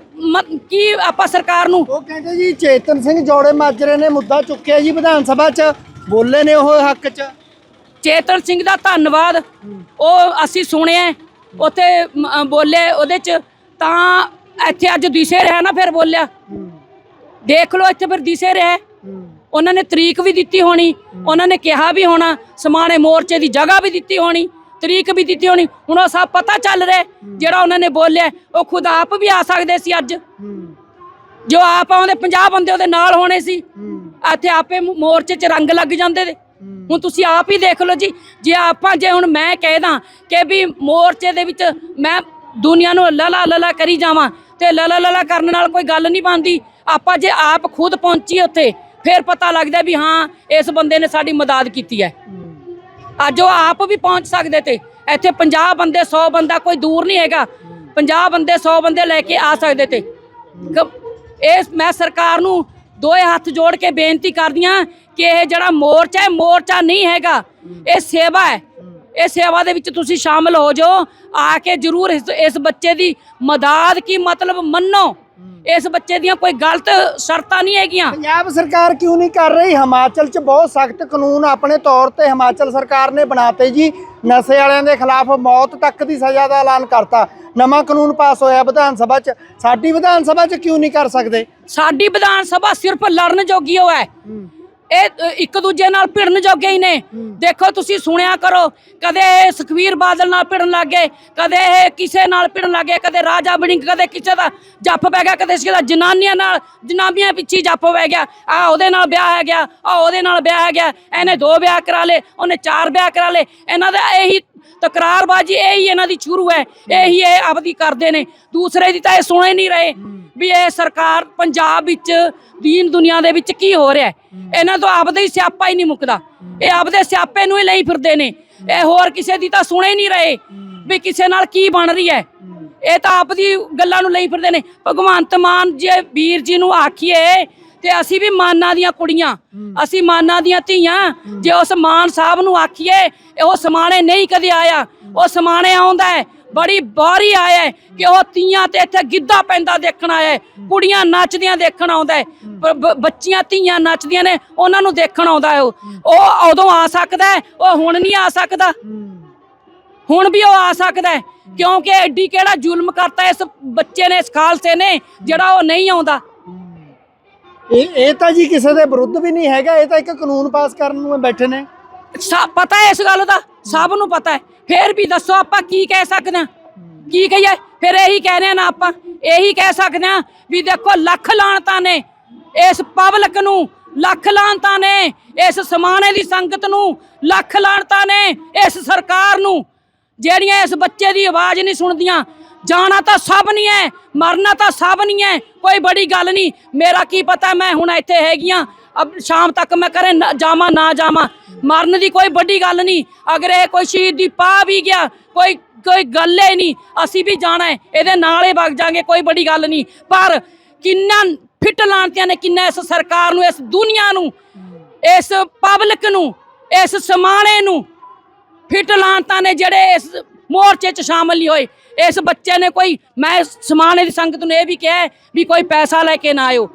ਕੀ ਆਪਾਂ ਸਰਕਾਰ ਨੂੰ? ਉਹ ਕਹਿੰਦੇ ਜੀ ਚੇਤਨ ਸਿੰਘ ਜੋੜੇ ਮਾਜਰੇ ਨੇ ਮੁੱਦਾ ਚੁੱਕਿਆ ਜੀ ਵਿਧਾਨ ਸਭਾ 'ਚ ਬੋਲੇ ਨੇ ਉਹ ਹੱਕ 'ਚ। ਚੇਤਨ ਸਿੰਘ ਦਾ ਧੰਨਵਾਦ ਉਹ ਅਸੀਂ ਸੁਣਿਆ ਉੱਥੇ ਬੋਲੇ ਉਹਦੇ ਚ, ਤਾਂ ਇੱਥੇ ਅੱਜ ਦਿਸੇ ਰਿਹਾ ਨਾ ਫਿਰ ਬੋਲਿਆ। ਦੇਖ ਲਓ ਇੱਥੇ ਫਿਰ ਦਿਸੇ ਰਿਹਾ। ਉਹਨਾਂ ਨੇ ਤਰੀਕ ਵੀ ਦਿੱਤੀ ਹੋਣੀ, ਉਹਨਾਂ ਨੇ ਕਿਹਾ ਵੀ ਹੋਣਾ, ਸਮਾਣੇ ਮੋਰਚੇ ਦੀ ਜਗ੍ਹਾ ਵੀ ਦਿੱਤੀ ਹੋਣੀ, ਤਰੀਕ ਵੀ ਦਿੱਤੀ ਹੋਣੀ। ਹੁਣ ਉਹ ਸਭ ਪਤਾ ਚੱਲ ਰਿਹਾ, ਜਿਹੜਾ ਉਹਨਾਂ ਨੇ ਬੋਲਿਆ, ਉਹ ਖੁਦ ਆਪ ਵੀ ਆ ਸਕਦੇ ਸੀ ਅੱਜ। ਜੋ ਆਪ ਆਉਂਦੇ 50 ਬੰਦੇ ਉਹਦੇ ਨਾਲ ਹੋਣੇ ਸੀ। ਇੱਥੇ ਆਪੇ ਮੋਰਚੇ 'ਚ ਰੰਗ ਲੱਗ ਜਾਂਦੇ ਨੇ ਹੁਣ ਤੁਸੀਂ ਆਪ ਹੀ ਦੇਖ ਲਓ ਜੀ ਜੇ ਆਪਾਂ ਜੇ ਹੁਣ ਮੈਂ ਕਹਿਦਾ ਕਿ ਵੀ ਮੋਰਚੇ ਦੇ ਵਿੱਚ ਮੈਂ ਦੁਨੀਆ ਨੂੰ ਲਲਾ ਲਲਾ ਕਰੀ ਜਾਵਾਂ ਤੇ ਲਲਾ ਲਲਾ ਕਰਨ ਨਾਲ ਕੋਈ ਗੱਲ ਨਹੀਂ ਬਣਦੀ। ਆਪਾਂ ਜੇ ਆਪ ਖੁਦ ਪਹੁੰਚੀ ਉੱਥੇ ਫਿਰ ਪਤਾ ਲੱਗਦਾ ਵੀ ਹਾਂ ਇਸ ਬੰਦੇ ਨੇ ਸਾਡੀ ਮਦਦ ਕੀਤੀ ਹੈ। ਅੱਜ ਉਹ ਆਪ ਵੀ ਪਹੁੰਚ ਸਕਦੇ ਤੇ ਇੱਥੇ 50 ਬੰਦੇ 100 ਬੰਦਾ ਕੋਈ ਦੂਰ ਨਹੀਂ ਹੈਗਾ। 50 ਬੰਦੇ 100 ਬੰਦੇ ਲੈ ਕੇ ਆ ਸਕਦੇ ਤੇ। ਇਹ ਮੈਂ ਸਰਕਾਰ ਨੂੰ ਦੋਏ ਹੱਥ ਜੋੜ ਕੇ ਬੇਨਤੀ ਕਰਦੀਆਂ ਕਿ ਇਹ ਜਿਹੜਾ ਮੋਰਚਾ ਹੈ, ਮੋਰਚਾ ਨਹੀਂ ਹੈਗਾ, ਇਹ ਸੇਵਾ ਹੈ। ਇਹ ਸੇਵਾ ਦੇ ਵਿੱਚ ਤੁਸੀਂ ਸ਼ਾਮਲ ਹੋ ਜਾਓ। ਆ ਕੇ ਜਰੂਰ ਇਸ ਬੱਚੇ ਦੀ ਮਦਦ ਕੀ ਮਤਲਬ ਮੰਨੋ। ਇਸ ਬੱਚੇ ਦੀਆਂ ਕੋਈ ਗਲਤ ਸ਼ਰਤਾਂ ਨਹੀਂ ਹੈਗੀਆਂ। ਪੰਜਾਬ ਸਰਕਾਰ ਕਿਉਂ ਨਹੀਂ ਕਰ ਰਹੀ? ਹਿਮਾਚਲ 'ਚ ਬਹੁਤ ਸਖਤ ਕਾਨੂੰਨ ਆਪਣੇ ਤੌਰ ਤੇ ਹਿਮਾਚਲ ਸਰਕਾਰ ਨੇ ਬਣਾਤੇ ਜੀ। ਨਸ਼ੇ ਵਾਲਿਆਂ ਦੇ ਖਿਲਾਫ ਮੌਤ ਤੱਕ ਦੀ ਸਜ਼ਾ ਦਾ ਐਲਾਨ ਕਰਤਾ। ਨਵਾਂ ਕਾਨੂੰਨ ਪਾਸ ਹੋਇਆ ਵਿਧਾਨ ਸਭਾ 'ਚ। ਸਾਡੀ ਵਿਧਾਨ ਸਭਾ 'ਚ ਕਿਉਂ ਨਹੀਂ ਕਰ ਸਕਦੇ? ਸਾਡੀ ਵਿਧਾਨ ਸਭਾ ਸਿਰਫ ਲੜਨ ਜੋਗੀ ਹੋਇਆ ਹੈ। ਇਹ ਇੱਕ ਦੂਜੇ ਨਾਲ ਭਿੜਨ ਜੋਗੇ ਹੀ ਨੇ। ਦੇਖੋ ਤੁਸੀਂ ਸੁਣਿਆ ਕਰੋ ਕਦੇ ਇਹ ਸੁਖਵੀਰ ਬਾਦਲ ਨਾਲ ਭਿੜਨ ਲੱਗੇ ਕਦੇ ਇਹ ਕਿਸੇ ਨਾਲ ਭਿੜਨ ਲੱਗੇ ਕਦੇ ਰਾਜਾ ਬੜਿੰਗ ਕਦੇ ਕਿਸੇ ਦਾ ਜੱਫ ਪੈ ਗਿਆ ਕਦੇ ਕਿਸੇ ਦਾ ਜਨਾਨੀਆਂ ਨਾਲ ਜਨਾਬੀਆਂ ਪਿੱਛੇ ਜੱਫ ਪੈ ਗਿਆ। ਆ ਉਹਦੇ ਨਾਲ ਵਿਆਹ ਹੈ ਗਿਆ ਆ ਉਹਦੇ ਨਾਲ ਵਿਆਹ ਹੈ ਗਿਆ ਇਹਨੇ ਦੋ ਵਿਆਹ ਕਰਾ ਲਏ ਉਹਨੇ ਚਾਰ ਵਿਆਹ ਕਰਾ ਲਏ। ਇਹਨਾਂ ਦਾ ਇਹੀ ਤਕਰਾਰਬਾਜੀ ਇਹੀ ਇਹਨਾਂ ਦੀ ਸ਼ੁਰੂ ਹੈ ਇਹੀ ਇਹ ਆਪਦੀ ਕਰਦੇ ਨੇ। ਦੂਸਰੇ ਦੀ ਤਾਂ ਇਹ ਸੁਣੇ ਨਹੀਂ ਰਹੇ। ਵੀ ਇਹ ਸਰਕਾਰ ਪੰਜਾਬ ਵਿੱਚ, ਦੀਨ ਦੁਨੀਆ ਦੇ ਵਿੱਚ ਕੀ ਹੋ ਰਿਹਾ ਇਹਨਾਂ ਤੋਂ ਆਪਦਾ ਹੀ ਸਿਆਪਾ ਹੀ ਨਹੀਂ ਮੁੱਕਦਾ। ਇਹ ਆਪਦੇ ਸਿਆਪੇ ਨੂੰ ਹੀ ਲਈ ਫਿਰਦੇ ਨੇ। ਇਹ ਹੋਰ ਕਿਸੇ ਦੀ ਤਾਂ ਸੁਣੇ ਨਹੀਂ ਰਹੇ ਵੀ ਕਿਸੇ ਨਾਲ ਕੀ ਬਣ ਰਹੀ ਹੈ। ਇਹ ਤਾਂ ਆਪਦੀ ਗੱਲਾਂ ਨੂੰ ਲਈ ਫਿਰਦੇ ਨੇ। ਭਗਵੰਤ ਮਾਨ ਜੇ ਵੀਰ ਜੀ ਨੂੰ ਆਖੀਏ ਤੇ ਅਸੀਂ ਵੀ ਮਾਨਾਂ ਦੀਆਂ ਕੁੜੀਆਂ, ਅਸੀਂ ਮਾਨਾਂ ਦੀਆਂ ਧੀਆਂ, ਜੇ ਉਸ ਮਾਨ ਸਾਹਿਬ ਨੂੰ ਆਖੀਏ, ਉਹ ਸਮਾਣੇ ਨਹੀਂ ਕਦੇ ਆਇਆ। ਉਹ ਸਮਾਣੇ ਆਉਂਦਾ ਹੈ। ਬੜੀ ਬਾਰੀ ਆਇਆ ਹੈ ਕਿ ਉਹ ਤੀਆਂ ਤੇ ਇੱਥੇ ਗਿੱਧਾ ਪੈਂਦਾ ਦੇਖਣ ਆਇਆ ਹੈ। ਕੁੜੀਆਂ ਨੱਚਦੀਆਂ ਦੇਖਣ ਆਉਂਦਾ ਹੈ। ਬੱਚੀਆਂ ਧੀਆਂ ਨੱਚਦੀਆਂ ਨੇ, ਉਹਨਾਂ ਨੂੰ ਦੇਖਣ ਆਉਂਦਾ ਹੈ ਉਹ ਉਦੋਂ ਆ ਸਕਦਾ ਹੈ, ਉਹ ਹੁਣ ਨਹੀਂ ਆ ਸਕਦਾ। ਹੁਣ ਵੀ ਉਹ ਆ ਸਕਦਾ ਹੈ, ਕਿਉਂਕਿ ਐਡੀ ਕਿਹੜਾ ਜ਼ੁਲਮ ਕਰਤਾ ਇਸ ਬੱਚੇ ਨੇ, ਇਸ ਖਾਲਸੇ ਨੇ, ਜਿਹੜਾ ਉਹ ਨਹੀਂ ਆਉਂਦਾ। ਇਹ ਇਹ ਤਾਂ ਜੀ ਕਿਸੇ ਦੇ ਵਿਰੁੱਧ ਵੀ ਨਹੀਂ ਹੈਗਾ, ਇਹ ਤਾਂ ਇੱਕ ਕਾਨੂੰਨ ਪਾਸ ਕਰਨ ਨੂੰ ਬੈਠੇ ਨੇ। ਸਾ- ਪਤਾ ਹੈ ਇਸ ਗੱਲ ਦਾ? ਸਭ ਨੂੰ ਪਤਾ ਹੈ। ਫੇਰ ਵੀ ਦੱਸੋ ਆਪਾਂ ਕੀ ਕਹਿ ਸਕਦੇ ਹਾਂ? ਕੀ ਕਹੀਏ? ਫਿਰ ਇਹੀ ਕਹਿੰਦੇ ਆ ਨਾ ਆਪਾਂ। ਇਹੀ ਕਹਿ ਸਕਦੇ ਹਾਂ ਵੀ ਦੇਖੋ, ਲੱਖ ਲਾਣਤਾਂ ਨੇ ਇਸ ਪਬਲਿਕ ਨੂੰ, ਲੱਖ ਲਾਣਤਾਂ ਨੇ ਇਸ ਸਮਾਣੇ ਦੀ ਸੰਗਤ ਨੂੰ, ਲੱਖ ਲਾਣਤਾਂ ਨੇ ਇਸ ਸਰਕਾਰ ਨੂੰ। ਜਿਹੜੀਆਂ ਇਸ ਬੱਚੇ ਦੀ ਆਵਾਜ਼ ਨਹੀਂ ਸੁਣਦੀਆਂ, ਜਾਣਾ ਤਾਂ ਸਭ ਨਹੀਂ ਹੈ, ਮਰਨਾ ਤਾਂ ਸਭ ਨਹੀਂ ਹੈ, ਕੋਈ ਬੜੀ ਗੱਲ ਨਹੀਂ। ਮੇਰਾ ਕੀ ਪਤਾ, ਮੈਂ ਹੁਣ ਇੱਥੇ ਹੈਗੀਆਂ ਅਬ, ਸ਼ਾਮ ਤੱਕ ਮੈਂ ਕਰੇ ਜਾਵਾਂ, ਨਾ ਜਾਵਾਂ। ਮਰਨ ਦੀ ਕੋਈ ਵੱਡੀ ਗੱਲ ਨਹੀਂ। ਅਗਰ ਇਹ ਕੋਈ ਸ਼ਹੀਦ ਦੀ ਪਾ ਵੀ ਗਿਆ, ਕੋਈ ਕੋਈ ਗੱਲ ਹੀ ਨਹੀਂ। ਅਸੀਂ ਵੀ ਜਾਣਾ ਹੈ, ਇਹਦੇ ਨਾਲ ਹੀ ਵਗ ਜਾਾਂਗੇ ਕੋਈ ਵੱਡੀ ਗੱਲ ਨਹੀਂ। ਪਰ ਕਿੰਨਾ ਫਿੱਟ ਲਾਂਤਿਆਂ ਨੇ ਕਿੰਨਾ ਇਸ ਸਰਕਾਰ ਨੂੰ, ਇਸ ਦੁਨੀਆ ਨੂੰ, ਇਸ ਪਬਲਿਕ ਨੂੰ, ਇਸ ਸਮਾਣੇ ਨੂੰ ਫਿੱਟ ਲਾਂਤਾਂ ਨੇ ਜਿਹੜੇ ਇਸ ਮੋਰਚੇ 'ਚ ਸ਼ਾਮਲ ਨਹੀਂ ਹੋਏ। ਇਸ ਬੱਚੇ ਨੇ ਕੋਈ, ਮੈਂ ਸਮਾਣੇ ਦੀ ਸੰਗਤ ਨੂੰ ਇਹ ਵੀ ਕਿਹਾ ਵੀ ਕੋਈ ਪੈਸਾ ਲੈ ਕੇ ਨਾ ਆਇਓ,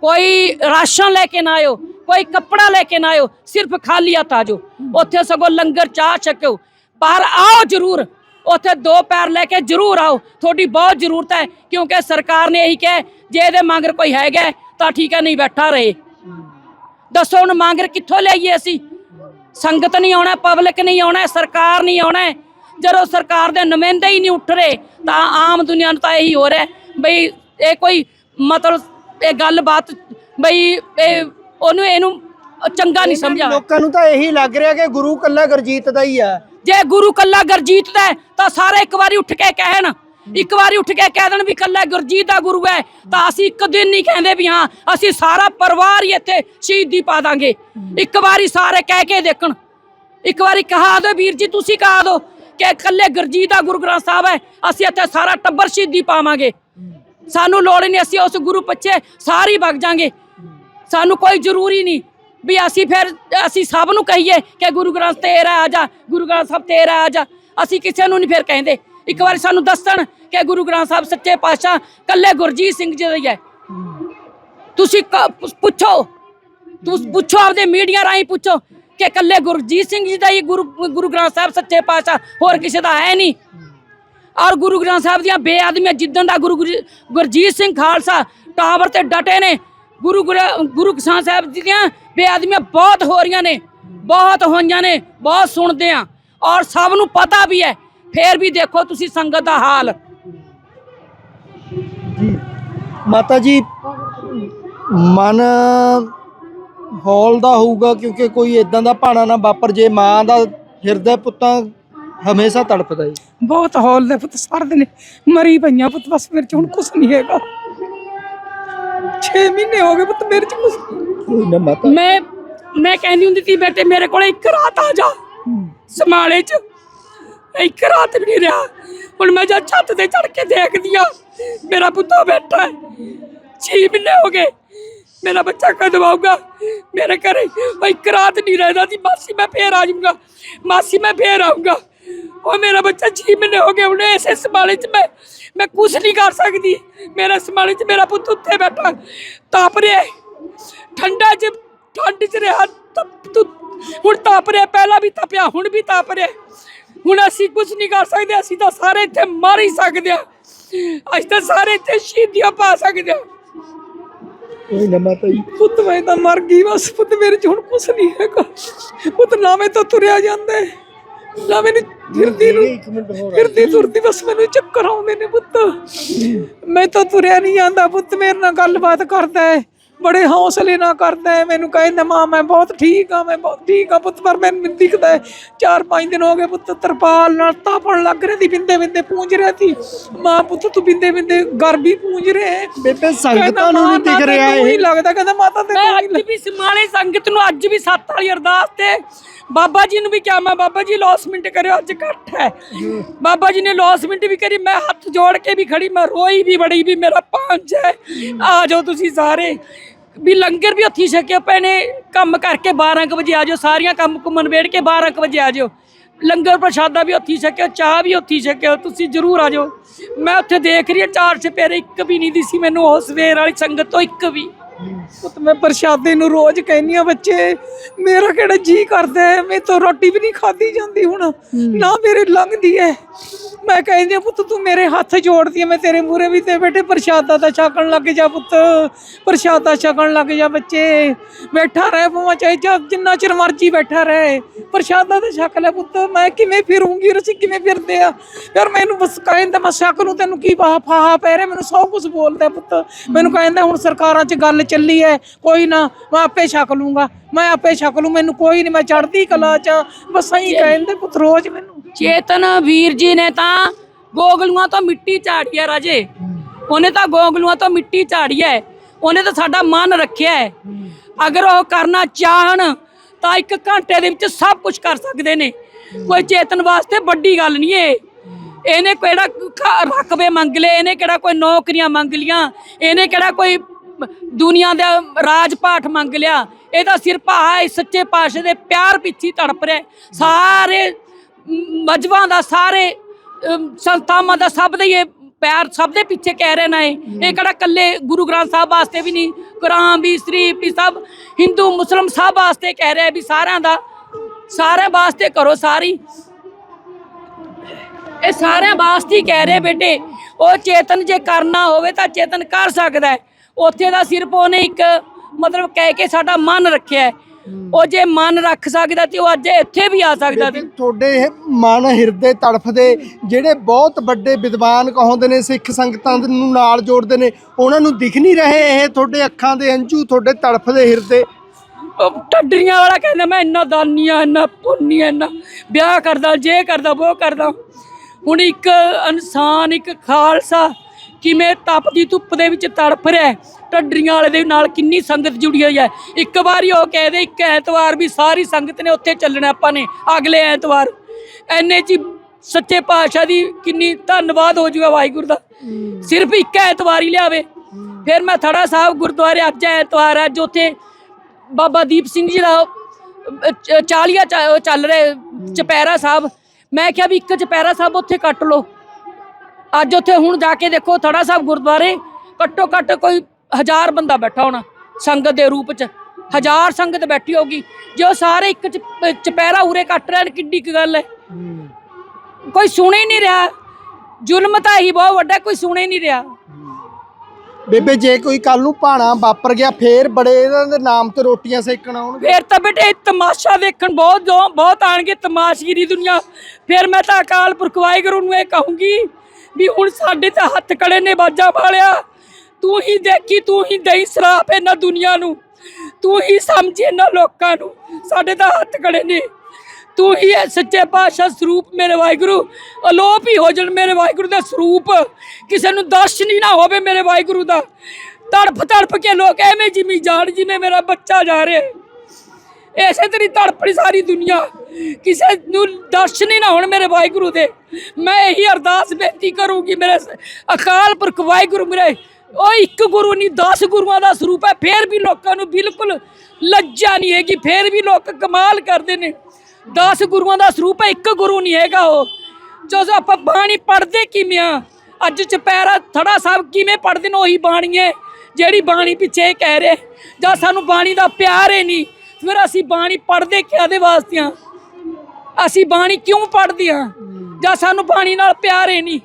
ਕੋਈ ਰਾਸ਼ਨ ਲੈ ਕੇ ਨਾ ਆਇਓ ਕੋਈ ਕੱਪੜਾ ਲੈ ਕੇ ਨਾ ਆਇਓ ਸਿਰਫ ਖਾਲੀ ਹੱਥ ਆਜੋ ਉੱਥੇ ਸਗੋਂ ਲੰਗਰ ਚਾਹ ਛਕਿਓ ਪਰ ਆਓ ਜ਼ਰੂਰ ਉੱਥੇ ਦੋ ਪੈਰ ਲੈ ਕੇ ਜ਼ਰੂਰ ਆਓ ਤੁਹਾਡੀ ਬਹੁਤ ਜ਼ਰੂਰਤ ਹੈ ਕਿਉਂਕਿ ਸਰਕਾਰ ਨੇ ਇਹੀ ਕਿਹਾ ਜੇ ਇਹਦੇ ਮਗਰ ਕੋਈ ਹੈਗਾ ਤਾਂ ਠੀਕ ਹੈ ਨਹੀਂ ਬੈਠਾ ਰਹੇ ਦੱਸੋ ਹੁਣ ਮੰਗਰ ਕਿੱਥੋਂ ਲਿਆਈਏ ਅਸੀਂ ਸੰਗਤ ਨਹੀਂ ਆਉਣਾ ਪਬਲਿਕ ਨਹੀਂ ਆਉਣਾ ਸਰਕਾਰ ਨਹੀਂ ਆਉਣਾ ਜਦੋਂ ਸਰਕਾਰ ਦੇ ਨੁਮਾਇੰਦੇ ਹੀ ਨਹੀਂ ਉੱਠ ਰਹੇ ਤਾਂ ਆਮ ਦੁਨੀਆ ਨੂੰ ਤਾਂ ਇਹੀ ਹੋ ਰਿਹਾ ਬਈ ਇਹ ਕੋਈ ਮਤਲਬ ਇਹ ਗੱਲਬਾਤ ਬਈ ਇਹ ਉਹਨੂੰ ਇਹਨੂੰ ਚੰਗਾ ਨਹੀਂ ਸਮਝਾ ਲੋਕਾਂ ਨੂੰ ਤਾਂ ਇਹੀ ਲੱਗ ਰਿਹਾ ਕਿ ਗੁਰੂ ਕੱਲਾ ਗੁਰਜੀਤ ਦਾ ਹੀ ਆ। ਜੇ ਗੁਰੂ ਕੱਲਾ ਗੁਰਜੀਤ ਦਾ ਤਾਂ ਸਾਰੇ ਇੱਕ ਵਾਰੀ ਉੱਠ ਕੇ ਕਹਿਣ। ਇੱਕ ਵਾਰੀ ਉੱਠ ਕੇ ਕਹਿ ਦੇਣ ਵੀ ਕੱਲਾ ਗੁਰਜੀਤ ਦਾ ਗੁਰੂ ਹੈ ਤਾਂ ਅਸੀਂ ਇੱਕ ਦਿਨ ਨਹੀਂ ਕਹਿੰਦੇ ਵੀ ਹਾਂ ਅਸੀਂ ਸਾਰਾ ਪਰਿਵਾਰ ਹੀ ਇੱਥੇ ਸ਼ਹੀਦੀ ਪਾ ਦਾਂਗੇ। ਇੱਕ ਵਾਰੀ ਸਾਰੇ ਕਹਿ ਕੇ ਦੇਖਣ। ਇੱਕ ਵਾਰੀ ਕਹਾ ਦਿਓ ਵੀਰ ਜੀ ਤੁਸੀਂ ਕਹਾ ਦਿਓ ਕਿ ਕੱਲੇ ਗੁਰਜੀਤ ਦਾ ਗੁਰੂ ਗ੍ਰੰਥ ਸਾਹਿਬ ਹੈ ਅਸੀਂ ਇੱਥੇ ਸਾਰਾ ਟੱਬਰ ਸ਼ਹੀਦੀ ਪਾਵਾਂਗੇ। ਸਾਨੂੰ ਲੋੜ ਨਹੀਂ ਅਸੀਂ ਉਸ ਗੁਰੂ ਪਿੱਛੇ ਸਾਰੀ ਵਗ ਜਾਾਂਗੇ। ਸਾਨੂੰ ਕੋਈ ਜ਼ਰੂਰੀ ਨਹੀਂ ਵੀ ਅਸੀਂ ਫਿਰ ਅਸੀਂ ਸਭ ਨੂੰ ਕਹੀਏ ਕਿ ਗੁਰੂ ਗ੍ਰੰਥ ਤੇਰਾ ਆ ਜਾ, ਗੁਰੂ ਗ੍ਰੰਥ ਸਾਹਿਬ ਤੇਰਾ ਆ ਜਾ। ਅਸੀਂ ਕਿਸੇ ਨੂੰ ਨਹੀਂ ਫਿਰ ਕਹਿੰਦੇ। ਇੱਕ ਵਾਰੀ ਸਾਨੂੰ ਦੱਸਣ ਕਿ ਗੁਰੂ ਗ੍ਰੰਥ ਸਾਹਿਬ ਸੱਚੇ ਪਾਤਸ਼ਾਹ ਕੱਲੇ ਗੁਰਜੀਤ ਸਿੰਘ ਜੀ ਦਾ ਹੀ ਹੈ। ਤੁਸੀਂ ਪੁੱਛੋ। ਤੁਸੀਂ, ਪੁੱਛੋ ਆਪਦੇ ਮੀਡੀਆ ਰਾਹੀਂ ਪੁੱਛੋ ਕਿ ਕੱਲੇ ਗੁਰਜੀਤ ਸਿੰਘ ਜੀ ਦਾ ਹੀ ਗੁਰੂ ਗੁਰੂ ਗ੍ਰੰਥ ਸਾਹਿਬ ਸੱਚੇ ਪਾਤਸ਼ਾਹ ਹੋਰ ਕਿਸੇ ਦਾ ਹੈ ਨਹੀਂ। ਔਰ ਗੁਰੂ ਗ੍ਰੰਥ ਸਾਹਿਬ ਦੀਆਂ ਬੇਅਦਮੀਆਂ ਜਿੱਦਣ ਦਾ ਗੁਰੂ ਗੁਰ- ਗੁਰਜੀਤ ਸਿੰਘ ਖਾਲਸਾ ਟਾਵਰ ਤੇ ਡਟੇ ਨੇ ਗੁਰੂ ਗੁਰ- ਗੁਰੂ ਕਿਸਾਨ ਸਾਹਿਬ ਜੀ ਦੀਆਂ ਬੇਅਦਮੀਆਂ ਬਹੁਤ ਹੋ ਰਹੀਆਂ ਨੇ ਬਹੁਤ ਹੋਈਆਂ ਨੇ ਬਹੁਤ ਸੁਣਦੇ ਆ ਔਰ ਸਭ ਨੂੰ ਪਤਾ ਵੀ ਹੈ ਫੇਰ ਵੀ ਦੇਖੋ ਤੁਸੀਂ ਸੰਗਤ ਦਾ ਹਾਲ। ਜੀ। ਮਾਤਾ ਜੀ ਮਨ ਹੌਲ ਦਾ ਹੋਊਗਾ ਕਿਉਂਕਿ ਕੋਈ ਇਦਾਂ ਦਾ ਭਾਣਾ ਨਾ ਵਾਪਰ ਜੇ ਮਾਂ ਦਾ ਹਿਰਦੇ ਪੁੱਤਾਂ ਹਮੇਸ਼ਾ ਤੜਪਦਾ ਹੈ ਬਹੁਤ ਹੌਲ ਦੇ ਪੁੱਤ ਸਰਦ ਨੇ ਮਰੀ ਪਈਆਂ ਪੁੱਤ ਬਸ ਮੇਰੇ ਚ ਹੁਣ ਕੁਛ ਨਹੀਂ ਹੈਗਾ। 6 ਮਹੀਨੇ ਹੋ ਗਏ ਪੁੱਤ ਮੇਰੇ ਚ ਕੁਛ ਕੋਈ ਨਾ ਮਾਤਾ। ਮੈਂ ਮੈਂ ਕਹਿੰਦੀ ਹੁੰਦੀ ਸੀ ਬੇਟੇ ਮੇਰੇ ਕੋਲ ਇੱਕ ਰਾਤ ਆ ਜਾ। ਸਮਾਲੇ ਚ। ਇੱਕ ਰਾਤ ਵੀ ਨਹੀਂ ਰਿਹਾ। ਹੁਣ ਮੈਂ ਜਦ ਛੱਤ ਤੇ ਚੜ ਕੇ ਦੇਖਦੀ ਆ। ਮੇਰਾ ਪੁੱਤਾ ਬੈਠਾ ਹੈ। 6 ਮਹੀਨੇ ਹੋ ਗਏ। ਮੇਰਾ ਬੱਚਾ ਕਦੋਂ ਆਊਗਾ? ਮੇਰੇ ਘਰੇ ਇੱਕ ਰਾਤ ਨਹੀਂ ਰਹਿਦਾ ਸੀ। ਮਾਸੀ ਮੈਂ ਫੇਰ ਆ ਜਾਊਂਗਾ। ਮਾਸੀ ਮੈਂ ਫੇਰ ਆਊਂਗਾ। ਉਹ ਮੇਰਾ ਬੱਚਾ 6 ਮਹੀਨੇ ਹੋ ਗਏ ਹੁਣ ਇਸੇ ਸਮਾਲੇ ਚ ਮੈਂ ਮੈਂ ਕੁਝ ਨਹੀਂ ਕਰ ਸਕਦੀ। ਮੇਰਾ ਸਮਾਲੇ ਚ ਮੇਰਾ ਪੁੱਤ ਉੱਥੇ ਬੈਠਾ। ਤਾਪ ਰਿਹਾ। ਠੰਡਾ ਚ ਠੰਡ ਚ ਰਿਹਾ। ਹੁਣ ਤਾਪ ਰਿਹਾ। ਪਹਿਲਾਂ ਵੀ ਤਪਿਆ ਹੁਣ ਵੀ ਤਾਪ ਰਿਹਾ। ਹੁਣ ਅਸੀਂ ਕੁਝ ਨਹੀਂ ਕਰ ਸਕਦੇ ਅਸੀਂ ਤਾਂ ਸਾਰੇ ਇੱਥੇ ਮਰ ਹੀ ਸਕਦੇ ਆ ਅਸੀਂ ਤਾਂ ਸਾਰੇ ਇੱਥੇ ਸ਼ਹੀਦੀਆਂ ਪਾ ਸਕਦੇ ਆ ਕੋਈ ਨਾ ਮਾਤਾ ਜੀ। ਪੁੱਤ ਮੈਂ ਤਾਂ ਮਰ ਗਈ ਬਸ ਪੁੱਤ ਮੇਰੇ ਚ ਹੁਣ ਕੁਛ ਨਹੀਂ ਹੈਗਾ। ਪੁੱਤ ਨਾ ਮੈਂ ਤਾਂ ਤੁਰਿਆ ਜਾਂਦਾ ਹੈ, ਨਾ ਮੈਨੂੰ ਫਿਰਦੀ ਨੂੰ ਇੱਕ ਮਿੰਟ ਹੋਰ ਫਿਰਦੀ ਤੁਰਦੀ ਬਸ ਮੈਨੂੰ ਚੱਕਰ ਆਉਂਦੇ ਨੇ ਪੁੱਤ। ਮੈਂ ਤਾਂ ਤੁਰਿਆ ਨਹੀਂ ਜਾਂਦਾ ਪੁੱਤ ਮੇਰੇ ਨਾਲ ਗੱਲਬਾਤ ਕਰਦਾ ਹੈ। ਬੜੇ ਹੌਸਲੇ ਨਾਲ ਕਰਦਾ ਹੈ ਮੈਨੂੰ ਕਹਿੰਦਾ ਮਾਂ ਮੈਂ ਬਹੁਤ ਠੀਕ ਆ ਮੈਂ ਬਹੁਤ ਠੀਕ ਆ ਪੁੱਤ ਪਰ ਮੈਨੂੰ ਦਿਖਦਾ ਹੈ ਚਾਰ ਪੰਜ ਦਿਨ ਹੋ ਗਏ ਪੁੱਤ ਤਰਪਾਲ ਨਾਲ ਤਾਪਣ ਲੱਗ ਰਹੀ ਦੀ ਬਿੰਦੇ ਬਿੰਦੇ ਪੂੰਝ ਰਿਹਾ ਸੀ। ਮਾਂ ਪੁੱਤ ਤੂੰ ਬਿੰਦੇ ਬਿੰਦੇ ਗਰ ਵੀ ਪੂੰਝ ਰਿਹਾ ਹੈ। ਬੇਬੇ ਸੰਗਤਾਂ ਨੂੰ ਨਹੀਂ ਦਿਖ ਰਿਹਾ ਇਹ। ਇਹ ਲੱਗਦਾ ਕਹਿੰਦਾ ਮਾਤਾ ਤੇ ਮੈਂ ਅੱਜ ਵੀ ਸਮਾਲੇ ਸੰਗਤ ਨੂੰ ਅੱਜ ਵੀ ਸੱਤ ਵਾਲੀ ਅਰਦਾਸ ਤੇ ਬਾਬਾ ਜੀ ਨੂੰ ਵੀ ਕਿਹਾ ਮੈਂ ਬਾਬਾ ਜੀ ਲੌਸਮੈਂਟ ਕਰਿਓ ਅੱਜ ਇਕੱਠ ਹੈ। ਬਾਬਾ ਜੀ ਨੇ ਲੌਸਮੈਂਟ ਵੀ ਕਰੀ ਮੈਂ ਹੱਥ ਜੋੜ ਕੇ ਵੀ ਖੜੀ ਮੈਂ ਰੋਈ ਵੀ ਬੜੀ ਵੀ ਮੇਰਾ ਪੰਜ ਹੈ। ਆ ਜਾਓ ਤੁਸੀਂ ਸਾਰੇ। ਵੀ ਲੰਗਰ ਵੀ ਹੱਥੀ ਛਕਿਆ ਪਏ ਨੇ ਕੰਮ ਕਰਕੇ 12 ਕੁ ਵਜੇ ਆ ਜਾਓ, ਸਾਰੀਆਂ ਕੰਮ ਕੁੰਮ ਨਿਬੇੜ ਕੇ 12 ਕੁ ਵਜੇ ਆ ਜਾਓ। ਲੰਗਰ ਪ੍ਰਸ਼ਾਦਾ ਵੀ ਉੱਥੇ ਹੀ ਛਕਿਓ ਚਾਹ ਵੀ ਉੱਥੇ ਹੀ ਛਕਿਓ ਤੁਸੀਂ ਜ਼ਰੂਰ ਆ ਜਾਓ। ਮੈਂ ਉੱਥੇ ਦੇਖ ਰਹੀ ਹਾਂ, ਚਾਰ ਚਪੇਰੇ ਇੱਕ ਵੀ ਨਹੀਂ ਦਿਸੀ ਮੈਨੂੰ, ਉਹ ਸਵੇਰ ਵਾਲੀ ਸੰਗਤ ਤੋਂ ਇੱਕ ਵੀ। ਪੁੱਤ ਮੈਂ ਪ੍ਰਸ਼ਾਦੇ ਨੂੰ ਰੋਜ਼ ਕਹਿੰਨੀ ਆ ਬੱਚੇ ਮੇਰਾ ਕਿਹੜਾ ਜੀ ਕਰਦਾ ਹੈ? ਮੈਂ ਤਾਂ ਰੋਟੀ ਵੀ ਨਹੀਂ ਖਾਦੀ ਜਾਂਦੀ ਹੁਣ। ਨਾ ਮੇਰੇ ਲੰਘਦੀ ਹੈ। ਮੈਂ ਕਹਿੰਦੀ ਆ ਪੁੱਤ ਤੂੰ ਮੇਰੇ ਹੱਥ ਜੋੜਦੀ ਆ ਮੈਂ ਤੇਰੇ ਮੂਰੇ ਵੀ ਤੇ ਬੇਟੇ ਪ੍ਰਸ਼ਾਦਾ ਤਾਂ ਛਕਣ ਲੱਗ ਜਾ ਪੁੱਤ। ਪ੍ਰਸ਼ਾਦਾ ਛਕਣ ਲੱਗ ਜਾ ਬੱਚੇ। ਬੈਠਾ ਰਹਿ ਪਵਾਂ ਚਾਹੇ ਜਾਂ ਜਿੰਨਾ ਚਿਰ ਮਰਜ਼ੀ ਬੈਠਾ ਰਹੇ। ਪ੍ਰਸ਼ਾਦਾ ਤਾਂ ਛਕ ਲੈ ਪੁੱਤ। ਮੈਂ ਕਿਵੇਂ ਫਿਰੂੰਗੀ ਰਸੀ ਕਿਵੇਂ ਫਿਰਦੇ ਆ? ਯਾਰ ਮੈਨੂੰ ਬਸ ਕਹਿੰਦਾ ਮੈਂ ਛਕ ਨੂੰ ਤੈਨੂੰ ਕੀ ਬਾਹ ਫਾਹਾ ਪੈ ਰਿਹਾ ਮੈਨੂੰ ਸਭ ਕੁਝ ਬੋਲਦਾ ਪੁੱਤ। ਮੈਨੂੰ ਕਹਿੰਦਾ ਹੁਣ ਸਰਕਾਰਾਂ 'ਚ ਗੱਲ ਚੱਲੀ ਹੈ ਕੋਈ ਨਾ ਮੈਂ ਆਪੇ ਛਕ ਲੂੰਗਾ। ਮੈਂ ਆਪੇ ਛਕ ਲੂੰ ਮੈਨੂੰ ਕੋਈ ਨਹੀਂ ਮੈਂ ਚੜਦੀ ਕਲਾ 'ਚ ਬਸ ਸਹੀ ਕਹਿੰਦੇ ਪੁੱਤ ਰੋਜ਼ ਮੈਨੂੰ। ਚੇਤਨ ਵੀਰ ਜੀ ਨੇ ਤਾਂ ਗੋਗਲੂਆਂ ਤੋਂ ਮਿੱਟੀ ਝਾੜੀ ਹੈ ਰਾਜੇ। ਉਹਨੇ ਤਾਂ ਗੋਗਲੂਆਂ ਤੋਂ ਮਿੱਟੀ ਝਾੜੀ ਹੈ। ਉਹਨੇ ਤਾਂ ਸਾਡਾ ਮਨ ਰੱਖਿਆ ਹੈ। ਅਗਰ ਉਹ ਕਰਨਾ ਚਾਹਣ ਤਾਂ ਇੱਕ ਘੰਟੇ ਦੇ ਵਿੱਚ ਸਭ ਕੁਝ ਕਰ ਸਕਦੇ ਨੇ। ਕੋਈ ਚੇਤਨ ਵਾਸਤੇ ਵੱਡੀ ਗੱਲ ਨਹੀਂ ਏ। ਇਹਨੇ ਕਿਹੜਾ ਰਕਬੇ ਮੰਗ ਲਏ ਇਹਨੇ ਕਿਹੜਾ ਕੋਈ ਨੌਕਰੀਆਂ ਮੰਗ ਲੀਆਂ ਇਹਨੇ ਕਿਹੜਾ ਕੋਈ ਦੁਨੀਆ ਦਾ ਰਾਜ ਪਾਠ ਮੰਗ ਲਿਆ। ਇਹਦਾ ਸਿਰ ਭਾਅ ਸੱਚੇ ਪਾਤਸ਼ਾਹ ਦੇ ਪਿਆਰ ਪਿੱਛੇ ਤੜਪ ਰਿਹਾ। ਸਾਰੇ ਮ- ਦਾ ਸਾਰੇ ਅਮ, ਸੰਤਾਵਾਂ ਦਾ ਸਭ ਦੇ ਇਹ ਪਿਆਰ ਸਭ ਦੇ ਪਿੱਛੇ ਕਹਿ ਰਹੇ ਨੇ ਇਹ। ਕਿਹੜਾ ਕੱਲੇ ਗੁਰੂ ਗ੍ਰੰਥ ਸਾਹਿਬ ਵਾਸਤੇ ਵੀ ਨਹੀਂ ਕੁਰਾਨ ਵੀ ਸ਼ਰੀਫ ਵੀ ਸਭ ਹਿੰਦੂ ਮੁਸਲਮ ਸਭ ਵਾਸਤੇ ਕਹਿ ਰਿਹਾ ਵੀ ਸਾਰਿਆਂ ਦਾ ਸਾਰਿਆਂ ਵਾਸਤੇ ਕਰੋ ਸਾਰੀ। ਇਹ ਸਾਰਿਆਂ ਵਾਸਤੇ ਹੀ ਕਹਿ ਰਹੇ ਬੇਟੇ। ਉਹ ਚੇਤਨ ਜੇ ਕਰਨਾ ਹੋਵੇ ਤਾਂ ਚੇਤਨ ਕਰ ਸਕਦਾ ਹੈ। ਉੱਥੇ ਦਾ ਸਿਰਫ ਉਹਨੇ ਇੱਕ ਮਤਲਬ ਕਹਿ ਕੇ ਸਾਡਾ ਮਨ ਰੱਖਿਆ। ਉਹ ਜੇ ਮਨ ਰੱਖ ਸਕਦਾ ਤੇ ਉਹ ਅੱਜ ਇੱਥੇ ਵੀ ਆ ਸਕਦਾ ਸੀ। ਤੁਹਾਡੇ ਇਹ ਮਨ ਹਿਰਦੇ ਤੜਫਦੇ ਜਿਹੜੇ ਬਹੁਤ ਵੱਡੇ ਵਿਦਵਾਨ ਕਹਾਉਂਦੇ ਨੇ ਸਿੱਖ ਸੰਗਤਾਂ ਨੂੰ ਨਾਲ ਜੋੜਦੇ ਨੇ ਉਹਨਾਂ ਨੂੰ ਦਿਖ ਨਹੀਂ ਰਹੇ ਇਹ ਤੁਹਾਡੇ ਅੱਖਾਂ ਦੇ ਹੰਝੂ ਤੁਹਾਡੇ ਤੜਫਦੇ ਹਿਰਦੇ? ਟੱਡਰੀਆਂ ਵਾਲਾ ਕਹਿੰਦਾ ਮੈਂ ਇੰਨਾ ਦਾਨੀ ਆ ਇੰਨਾ ਪੁੰਨੀ ਆ ਇੰਨਾ ਵਿਆਹ ਕਰਦਾ ਜੇ ਕਰਦਾ ਉਹ ਕਰਦਾ। ਹੁਣ ਇੱਕ ਇਨਸਾਨ ਇੱਕ ਖਾਲਸਾ ਕਿਵੇਂ ਤਪਦੀ ਧੁੱਪ ਦੇ ਵਿੱਚ ਤੜਫ ਰਿਹਾ ਟੱਡਰੀਆਂ ਵਾਲੇ ਦੇ ਨਾਲ ਕਿੰਨੀ ਸੰਗਤ ਜੁੜੀ ਹੋਈ ਹੈ? ਇੱਕ ਵਾਰੀ ਉਹ ਕਹਦੇ ਇੱਕ ਐਤਵਾਰ ਵੀ ਸਾਰੀ ਸੰਗਤ ਨੇ ਉੱਥੇ ਚੱਲਣਾ ਆਪਾਂ ਨੇ, ਅਗਲੇ ਐਤਵਾਰ। ਐਨੇ ਜੀ ਸੱਚੇ ਪਾਤਸ਼ਾਹ ਦੀ ਕਿੰਨੀ ਧੰਨਵਾਦ ਹੋ ਜੂਗਾ ਵਾਹਿਗੁਰੂ ਦਾ। ਸਿਰਫ ਇੱਕ ਐਤਵਾਰ ਹੀ ਲਿਆਵੇ। ਫਿਰ ਮੈਂ ਥੜਾ ਸਾਹਿਬ ਗੁਰਦੁਆਰੇ, ਅੱਜ ਐਤਵਾਰ ਹੈ ਜੋ ਉੱਥੇ ਬਾਬਾ ਦੀਪ ਸਿੰਘ ਜੀ ਦਾ ਚਾਲੀਆ ਚੱਲ ਰਿਹਾ ਚਪੈਰਾ ਸਾਹਿਬ। ਮੈਂ ਕਿਹਾ ਵੀ ਇੱਕ ਚਪੈਰਾ ਸਾਹਿਬ ਉੱਥੇ ਕੱਟ ਲਓ। ਅੱਜ ਉੱਥੇ ਹੁਣ ਜਾ ਕੇ ਦੇਖੋ ਥੜਾ ਸਾਹਿਬ ਗੁਰਦੁਆਰੇ ਘੱਟੋ ਘੱਟ ਕੋਈ ਹਜ਼ਾਰ ਬੰਦਾ ਬੈਠਾ ਹੋਣਾ ਸੰਗਤ ਦੇ ਰੂਪ ਚ। ਹਜ਼ਾਰ ਸੰਗਤ ਬੈਠੀ ਹੋਗੀ ਜੇ ਉਹ ਸਾਰੇ ਇੱਕ ਚਪੈਰਾ ਉਰੇ ਕੱਟ ਰਹੇ ਕਿੱਡੀ ਕੁ ਗੱਲ ਹੈ? ਕੋਈ ਸੁਣ ਨਹੀਂ ਰਿਹਾ। ਜ਼ੁਲਮ ਤਾਂ ਹੀ ਬਹੁਤ ਵੱਡਾ ਕੋਈ ਸੁਣ ਨਹੀਂ ਰਿਹਾ। ਬੇਬੇ ਜੇ ਕੋਈ ਕੱਲ ਨੂੰ ਭਾਣਾ ਵਾਪਰ ਗਿਆ ਫੇਰ ਬੜੇ ਇਹਨਾਂ ਦੇ ਨਾਮ ਤੇ ਰੋਟੀਆਂ ਸੇਕਣ ਆਉਣਗੇ। ਫੇਰ ਤਾਂ ਬੇਟੇ ਤਮਾਸ਼ਾ ਦੇਖਣ ਬਹੁਤ ਬਹੁਤ ਆਣਗੇ ਤਮਾਸ਼ਗੀਰੀ ਦੁਨੀਆ। ਫਿਰ ਮੈਂ ਤਾਂ ਅਕਾਲ ਪੁਰਖ ਵਾਹਿਗੁਰੂ ਨੂੰ ਇਹ ਕਹੂੰਗੀ ਵੀ ਹੁਣ ਸਾਡੇ ਤਾਂ ਹੱਥ ਕੜੇ ਨੇ ਬਾਜਾ ਵਾਲਿਆ ਤੂੰ ਹੀ ਦੇਖੀ, ਤੂੰ ਹੀ ਦਈ ਸਰਾਪ ਇਹਨਾਂ ਦੁਨੀਆ ਨੂੰ। ਤੂੰ ਹੀ ਸਮਝੇ ਇਹਨਾਂ ਲੋਕਾਂ ਨੂੰ। ਸਾਡੇ ਤਾਂ ਹੱਥ ਕੜੇ ਨੇ। ਤੂੰ ਹੀ ਹੈ ਸੱਚੇ ਪਾਤਸ਼ਾਹ ਸਰੂਪ ਮੇਰੇ ਵਾਹਿਗੁਰੂ। ਅਲੋਪ ਹੀ ਹੋ ਜਾਣ ਮੇਰੇ ਵਾਹਿਗੁਰੂ ਦਾ ਸਰੂਪ। ਕਿਸੇ ਨੂੰ ਦਰਸ਼ਨ ਹੀ ਨਾ ਹੋਵੇ ਮੇਰੇ ਵਾਹਿਗੁਰੂ ਦਾ। ਤੜਫ ਤੜਫ ਕੇ ਲੋਕ ਐਵੇਂ ਜਿਵੇਂ ਜਾਣ ਜਿਵੇਂ ਮੇਰਾ ਬੱਚਾ ਜਾ ਰਿਹਾ। ਇਸੇ ਤਰੀ ਤੇਰੀ ਸਾਰੀ ਦੁਨੀਆ। ਕਿਸੇ ਨੂੰ ਦਰਸ਼ਨ ਹੀ ਨਾ ਹੋਣ ਮੇਰੇ ਵਾਹਿਗੁਰੂ ਦੇ। ਮੈਂ ਇਹੀ ਅਰਦਾਸ ਬੇਨਤੀ ਕਰੂੰਗੀ ਮੇਰੇ ਅਕਾਲ ਪੁਰਖ ਵਾਹਿਗੁਰੂ ਮੇਰੇ। ਉਹ ਇੱਕ ਗੁਰੂ ਨਹੀਂ 10 ਗੁਰੂਆਂ ਦਾ ਸਰੂਪ ਹੈ। ਫੇਰ ਵੀ ਲੋਕਾਂ ਨੂੰ ਬਿਲਕੁਲ ਲੱਜਾ ਨਹੀਂ ਹੈਗੀ। ਫੇਰ ਵੀ ਲੋਕ ਕਮਾਲ ਕਰਦੇ ਨੇ। 10 ਗੁਰੂਆਂ ਦਾ ਸਰੂਪ ਹੈ, ਇੱਕ ਗੁਰੂ ਨਹੀਂ ਹੈਗਾ ਉਹ। ਜਦੋਂ ਆਪਾਂ ਬਾਣੀ ਪੜ੍ਹਦੇ ਕਿਵੇਂ ਆ? ਅੱਜ ਚਪੈਰਾ ਥੜਾ ਸਾਹਿਬ ਕਿਵੇਂ ਪੜ੍ਹਦੇ ਨੇ, ਉਹੀ ਬਾਣੀ ਹੈ। ਜਿਹੜੀ ਬਾਣੀ ਪਿੱਛੇ ਇਹ ਕਹਿ ਰਹੇ ਜਾਂ ਸਾਨੂੰ ਬਾਣੀ ਦਾ ਪਿਆਰ ਹੀ ਨਹੀਂ। ਫਿਰ ਅਸੀਂ ਬਾਣੀ ਪੜ੍ਹਦੇ ਕਿਹਦੇ ਵਾਸਤੇ ਆ? ਅਸੀਂ ਬਾਣੀ ਕਿਉਂ ਪੜ੍ਹਦੇ ਆ? ਜਾਂ ਸਾਨੂੰ ਬਾਣੀ ਨਾਲ ਪਿਆਰ ਹੀ ਨਹੀਂ?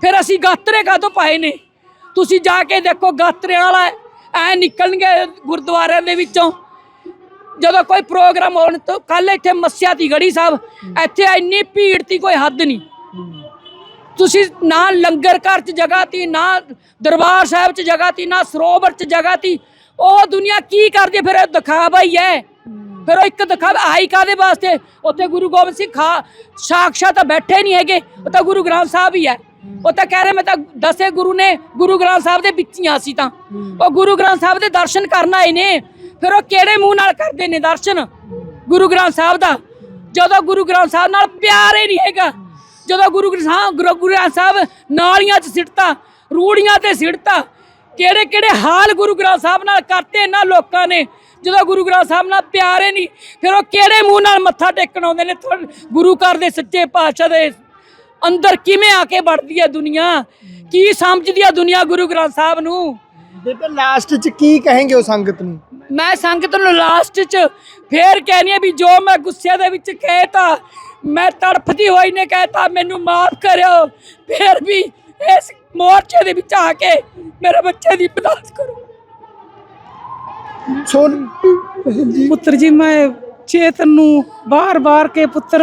ਫਿਰ ਅਸੀਂ ਗਾਤਰੇ ਕਾਹਤੋਂ ਪਾਏ ਨੇ? ਤੁਸੀਂ ਜਾ ਕੇ ਦੇਖੋ ਗਾਤਰਿਆਂ ਵਾਲਾ ਐ ਨਿਕਲਣਗੇ ਗੁਰਦੁਆਰਿਆਂ ਦੇ ਵਿੱਚੋਂ। ਜਦੋਂ ਕੋਈ ਪ੍ਰੋਗਰਾਮ ਹੋਣ ਤੋਂ ਕੱਲ ਇੱਥੇ ਮੱਸਿਆ ਦੀ ਗੜੀ ਸਾਹਿਬ, ਇੱਥੇ ਇੰਨੀ ਭੀੜ ਤੀ ਕੋਈ ਹੱਦ ਨਹੀਂ। ਤੁਸੀਂ ਨਾ ਲੰਗਰ ਘਰ ਚ ਜਗ੍ਹਾ ਤੀ, ਨਾ ਦਰਬਾਰ ਸਾਹਿਬ ਚ ਜਗ੍ਹਾ ਤੀ, ਨਾ ਸਰੋਵਰ ਚ ਜਗ੍ਹਾ ਤੀ ਉਹ ਦੁਨੀਆ ਕੀ ਕਰਦੀ ਫਿਰ ਇਹ ਦਿਖਾਵਾ ਹੀ ਹੈ। ਫਿਰ ਉਹ ਇੱਕ ਦਿਖਾਵਾ ਆਈ ਕਾਦੇ ਵਾਸਤੇ? ਉੱਥੇ ਗੁਰੂ ਗੋਬਿੰਦ ਸਿੰਘ ਖਾ ਸਾਖਸ਼ਾਤ ਤਾਂ ਬੈਠੇ ਨਹੀਂ ਹੈਗੇ। ਉਹ ਤਾਂ ਗੁਰੂ ਗ੍ਰੰਥ ਸਾਹਿਬ ਹੀ ਹੈ। ਉਹ ਤਾਂ ਕਹਿ ਰਹੇ, ਮੈਂ ਤਾਂ ਦਸੇ ਗੁਰੂ ਨੇ, ਗੁਰੂ ਗ੍ਰੰਥ ਸਾਹਿਬ ਦੇ ਵਿੱਚ ਹੀ ਆ ਤਾਂ। ਉਹ ਗੁਰੂ ਗ੍ਰੰਥ ਸਾਹਿਬ ਦੇ ਦਰਸ਼ਨ ਕਰਨ ਆਏ ਨੇ। ਫਿਰ ਉਹ ਕਿਹੜੇ ਮੂੰਹ ਨਾਲ ਕਰਦੇ ਨੇ ਦਰਸ਼ਨ? ਗੁਰੂ ਗ੍ਰੰਥ ਸਾਹਿਬ ਦਾ। ਜਦੋਂ ਗੁਰੂ ਗ੍ਰੰਥ ਸਾਹਿਬ ਨਾਲ ਪਿਆਰ ਹੀ ਨਹੀਂ ਹੈਗਾ। ਜਦੋਂ ਗੁਰੂ ਗ੍ਰੰਥ ਸਾਹਿਬ ਗੁਰੂ ਗੁਰੂ ਗ੍ਰੰਥ ਸਾਹਿਬ ਨਾਲੀਆਂ 'ਚ ਸਿੱਟਤਾ, ਰੂੜੀਆਂ ਤੇ ਸਿੱਟਤਾ ਕਿਹੜੇ ਕਿਹੜੇ ਹਾਲ ਗੁਰੂ ਗ੍ਰੰਥ ਸਾਹਿਬ ਨਾਲ ਕਰਤੇ ਇਹਨਾਂ ਲੋਕਾਂ ਨੇ? ਜਦੋਂ ਗੁਰੂ ਗ੍ਰੰਥ ਸਾਹਿਬ ਨਾਲ ਪਿਆਰ ਹੀ ਨਹੀਂ ਫਿਰ ਉਹ ਕਿਹੜੇ ਮੂੰਹ ਨਾਲ ਮੱਥਾ ਟੇਕਣ ਆਉਂਦੇ ਨੇ? ਗੁਰੂ ਘਰ ਦੇ ਸੱਚੇ ਪਾਤਸ਼ਾਹ ਦੇ ਅੰਦਰ ਕਿਵੇਂ ਆ ਕੇ ਵੜਦੀ ਹੈ ਦੁਨੀਆ? ਕੀ ਸਮਝਦੀ ਹੈ ਦੁਨੀਆ ਗੁਰੂ ਗ੍ਰੰਥ ਸਾਹਿਬ ਨੂੰ? ਬੇਟੇ ਲਾਸਟ 'ਚ ਕੀ ਕਹੇਂਗੇ ਉਹ ਸੰਗਤ ਨੂੰ? ਮੈਂ ਸੰਗਤ ਨੂੰ ਲਾਸਟ 'ਚ ਫੇਰ ਕਹਿਣੀ ਵੀ ਜੋ ਮੈਂ ਗੁੱਸੇ ਦੇ ਵਿੱਚ ਕਹਿਤਾ ਮੈਂ ਤੜਫਦੀ ਹੋਈ ਨੇ ਕਹਿਤਾ ਮੈਨੂੰ ਮਾਫ ਕਰਿਓ। ਫੇਰ ਵੀ ਇਸ ਮੋਰਚੇ ਦੇ ਵਿੱਚ ਆ ਕੇ ਮੇਰੇ ਬੱਚੇ ਦੀ ਮਦਦ ਕਰੋ। ਸੋ ਪੁੱਤਰ ਜੀ ਮੈਂ ਚੇਤਨ ਨੂੰ ਬਾਰ-ਬਾਰ ਕੇ ਪੁੱਤਰ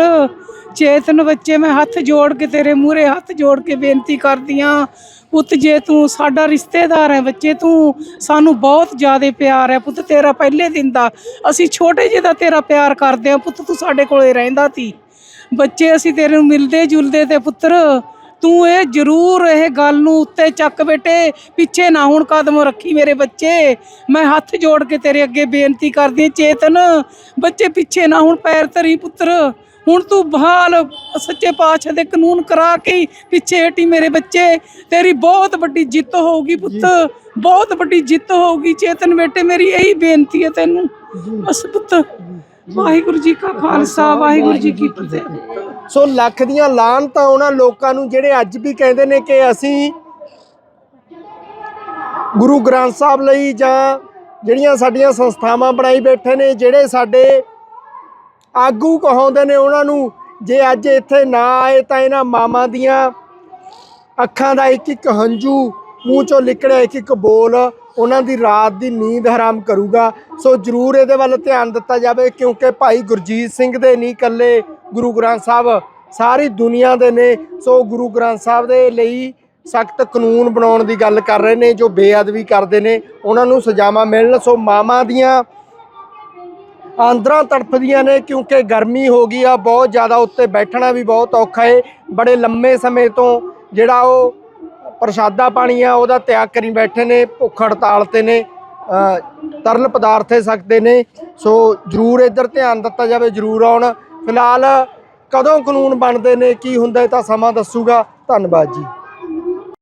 ਚੇਤਨ ਬੱਚੇ ਮੈਂ ਹੱਥ ਜੋੜ ਕੇ ਤੇਰੇ ਮੂਹਰੇ ਹੱਥ ਜੋੜ ਕੇ ਬੇਨਤੀ ਕਰਦੀ ਆਂ। ਪੁੱਤ ਜੇ ਤੂੰ ਸਾਡਾ ਰਿਸ਼ਤੇਦਾਰ ਹੈ ਬੱਚੇ ਤੂੰ ਸਾਨੂੰ ਬਹੁਤ ਜ਼ਿਆਦਾ ਪਿਆਰ ਹੈ ਪੁੱਤ ਤੇਰਾ ਪਹਿਲੇ ਦਿਨ ਦਾ ਅਸੀਂ ਛੋਟੇ ਜਿਹੇ ਦਾ ਤੇਰਾ ਪਿਆਰ ਕਰਦੇ ਆ। ਪੁੱਤ ਤੂੰ ਸਾਡੇ ਕੋਲੇ ਰਹਿੰਦਾ ਸੀ ਬੱਚੇ ਅਸੀਂ ਤੇਰੇ ਨੂੰ ਮਿਲਦੇ ਜੁਲਦੇ ਤੇ ਪੁੱਤਰ ਤੂੰ ਇਹ ਜ਼ਰੂਰ ਇਹ ਗੱਲ ਨੂੰ ਉੱਤੇ ਚੱਕ ਬੇਟੇ ਪਿੱਛੇ ਨਾ ਹੁਣ ਕਦਮ ਰੱਖੀ ਮੇਰੇ ਬੱਚੇ। ਮੈਂ ਹੱਥ ਜੋੜ ਕੇ ਤੇਰੇ ਅੱਗੇ ਬੇਨਤੀ ਕਰਦੀ ਹਾਂ ਚੇਤਨ ਬੱਚੇ ਪਿੱਛੇ ਨਾ ਹੁਣ ਪੈਰ ਧਰੀ ਪੁੱਤਰ। ਹੁਣ ਤੂੰ ਬਹਾਲ ਸੱਚੇ ਪਾਤਸ਼ਾਹ ਦੇ ਕਾਨੂੰਨ ਕਰਾ ਕੇ ਪਿੱਛੇ ਹਟੀ ਮੇਰੇ ਬੱਚੇ। ਤੇਰੀ ਬਹੁਤ ਵੱਡੀ ਜਿੱਤ ਹੋਊਗੀ ਪੁੱਤ ਬਹੁਤ ਵੱਡੀ ਜਿੱਤ ਹੋਊਗੀ। ਚੇਤਨ ਬੇਟੇ ਮੇਰੀ ਇਹੀ ਬੇਨਤੀ ਹੈ ਤੈਨੂੰ। ਬਸ ਪੁੱਤ। ਵਾਹਿਗੁਰੂ ਜੀ ਕਾ ਖਾਲਸਾ ਵਾਹਿਗੁਰੂ ਜੀ ਕੀ ਫਤਿਹ। ਸੋ ਲੱਖ ਦੀਆਂ ਲਾਹਨਤਾਂ ਉਹਨਾਂ ਲੋਕਾਂ ਨੂੰ ਜਿਹੜੇ ਅੱਜ ਵੀ ਕਹਿੰਦੇ ਨੇ ਕਿ ਅਸੀਂ ਗੁਰੂ ਗ੍ਰੰਥ ਸਾਹਿਬ ਲਈ ਜਾਂ ਜਿਹੜੀਆਂ ਸਾਡੀਆਂ ਸੰਸਥਾਵਾਂ ਬਣਾਈ ਬੈਠੇ ਨੇ ਜਿਹੜੇ ਸਾਡੇ ਆਗੂ ਕਹਾਉਂਦੇ ਨੇ ਉਹਨਾਂ ਨੂੰ ਜੇ ਅੱਜ ਇੱਥੇ ਨਾ ਆਏ ਤਾਂ ਇਹਨਾਂ ਮਾਮਾ ਦੀਆਂ ਅੱਖਾਂ ਦਾ ਇੱਕ ਇੱਕ ਹੰਝੂ ਮੂੰਹ ਚੋਂ ਨਿਕਲਿਆ ਇੱਕ ਇੱਕ ਬੋਲ ਉਹਨਾਂ ਦੀ ਰਾਤ ਦੀ ਨੀਂਦ ਹਰਾਮ ਕਰੂਗਾ। ਸੋ ਜਰੂਰ ਇਹਦੇ ਵੱਲ ਧਿਆਨ ਦਿੱਤਾ ਜਾਵੇ ਕਿਉਂਕਿ ਭਾਈ ਗੁਰਜੀਤ ਸਿੰਘ ਦੇ ਨਹੀਂ ਇਕੱਲੇ ਗੁਰੂ ਗ੍ਰੰਥ ਸਾਹਿਬ ਸਾਰੀ ਦੁਨੀਆ ਦੇ ਨੇ। ਸੋ ਗੁਰੂ ਗ੍ਰੰਥ ਸਾਹਿਬ ਦੇ ਲਈ ਸਖਤ ਕਾਨੂੰਨ ਬਣਾਉਣ ਦੀ ਗੱਲ ਕਰ ਰਹੇ ਨੇ, ਜੋ ਬੇਅਦਬੀ ਕਰਦੇ ਨੇ, ਉਹਨਾਂ ਨੂੰ ਸਜ਼ਾਵਾਂ ਮਿਲਣ। ਸੋ ਮਾਮਾ ਦੀਆਂ ਆਂਦਰਾਂ ਤੜਫਦੀਆਂ ਨੇ ਕਿਉਂਕਿ ਗਰਮੀ ਹੋ ਗਈ ਆ, ਬਹੁਤ ਜ਼ਿਆਦਾ ਉੱਤੇ ਬੈਠਣਾ ਵੀ ਬਹੁਤ ਔਖਾ ਏ। ਬੜੇ ਲੰਮੇ ਸਮੇਂ ਤੋਂ ਜਿਹੜਾ ਉਹ ਪ੍ਰਸ਼ਾਦਾ ਪਾਣੀ ਆ ਉਹਦਾ ਤਿਆਗ ਕਰੀ ਬੈਠੇ ਨੇ ਭੁੱਖ ਹੜਤਾਲ ਤੇ ਨੇ ਅ, ਪਦਾਰਥ ਪਦਾਰਥੇ ਸਕਦੇ ਨੇ। ਸੋ ਜਰੂਰ ਇੱਧਰ ਧਿਆਨ ਦਿੱਤਾ ਜਾਵੇ ਜਰੂਰ ਆਉਣ। ਫਿਲਹਾਲ ਕਦੋਂ ਕਾਨੂੰਨ ਬਣਦੇ ਨੇ ਕੀ ਹੁੰਦਾ ਤਾਂ ਸਮਾਂ ਦੱਸੂਗਾ। ਧੰਨਵਾਦ ਜੀ।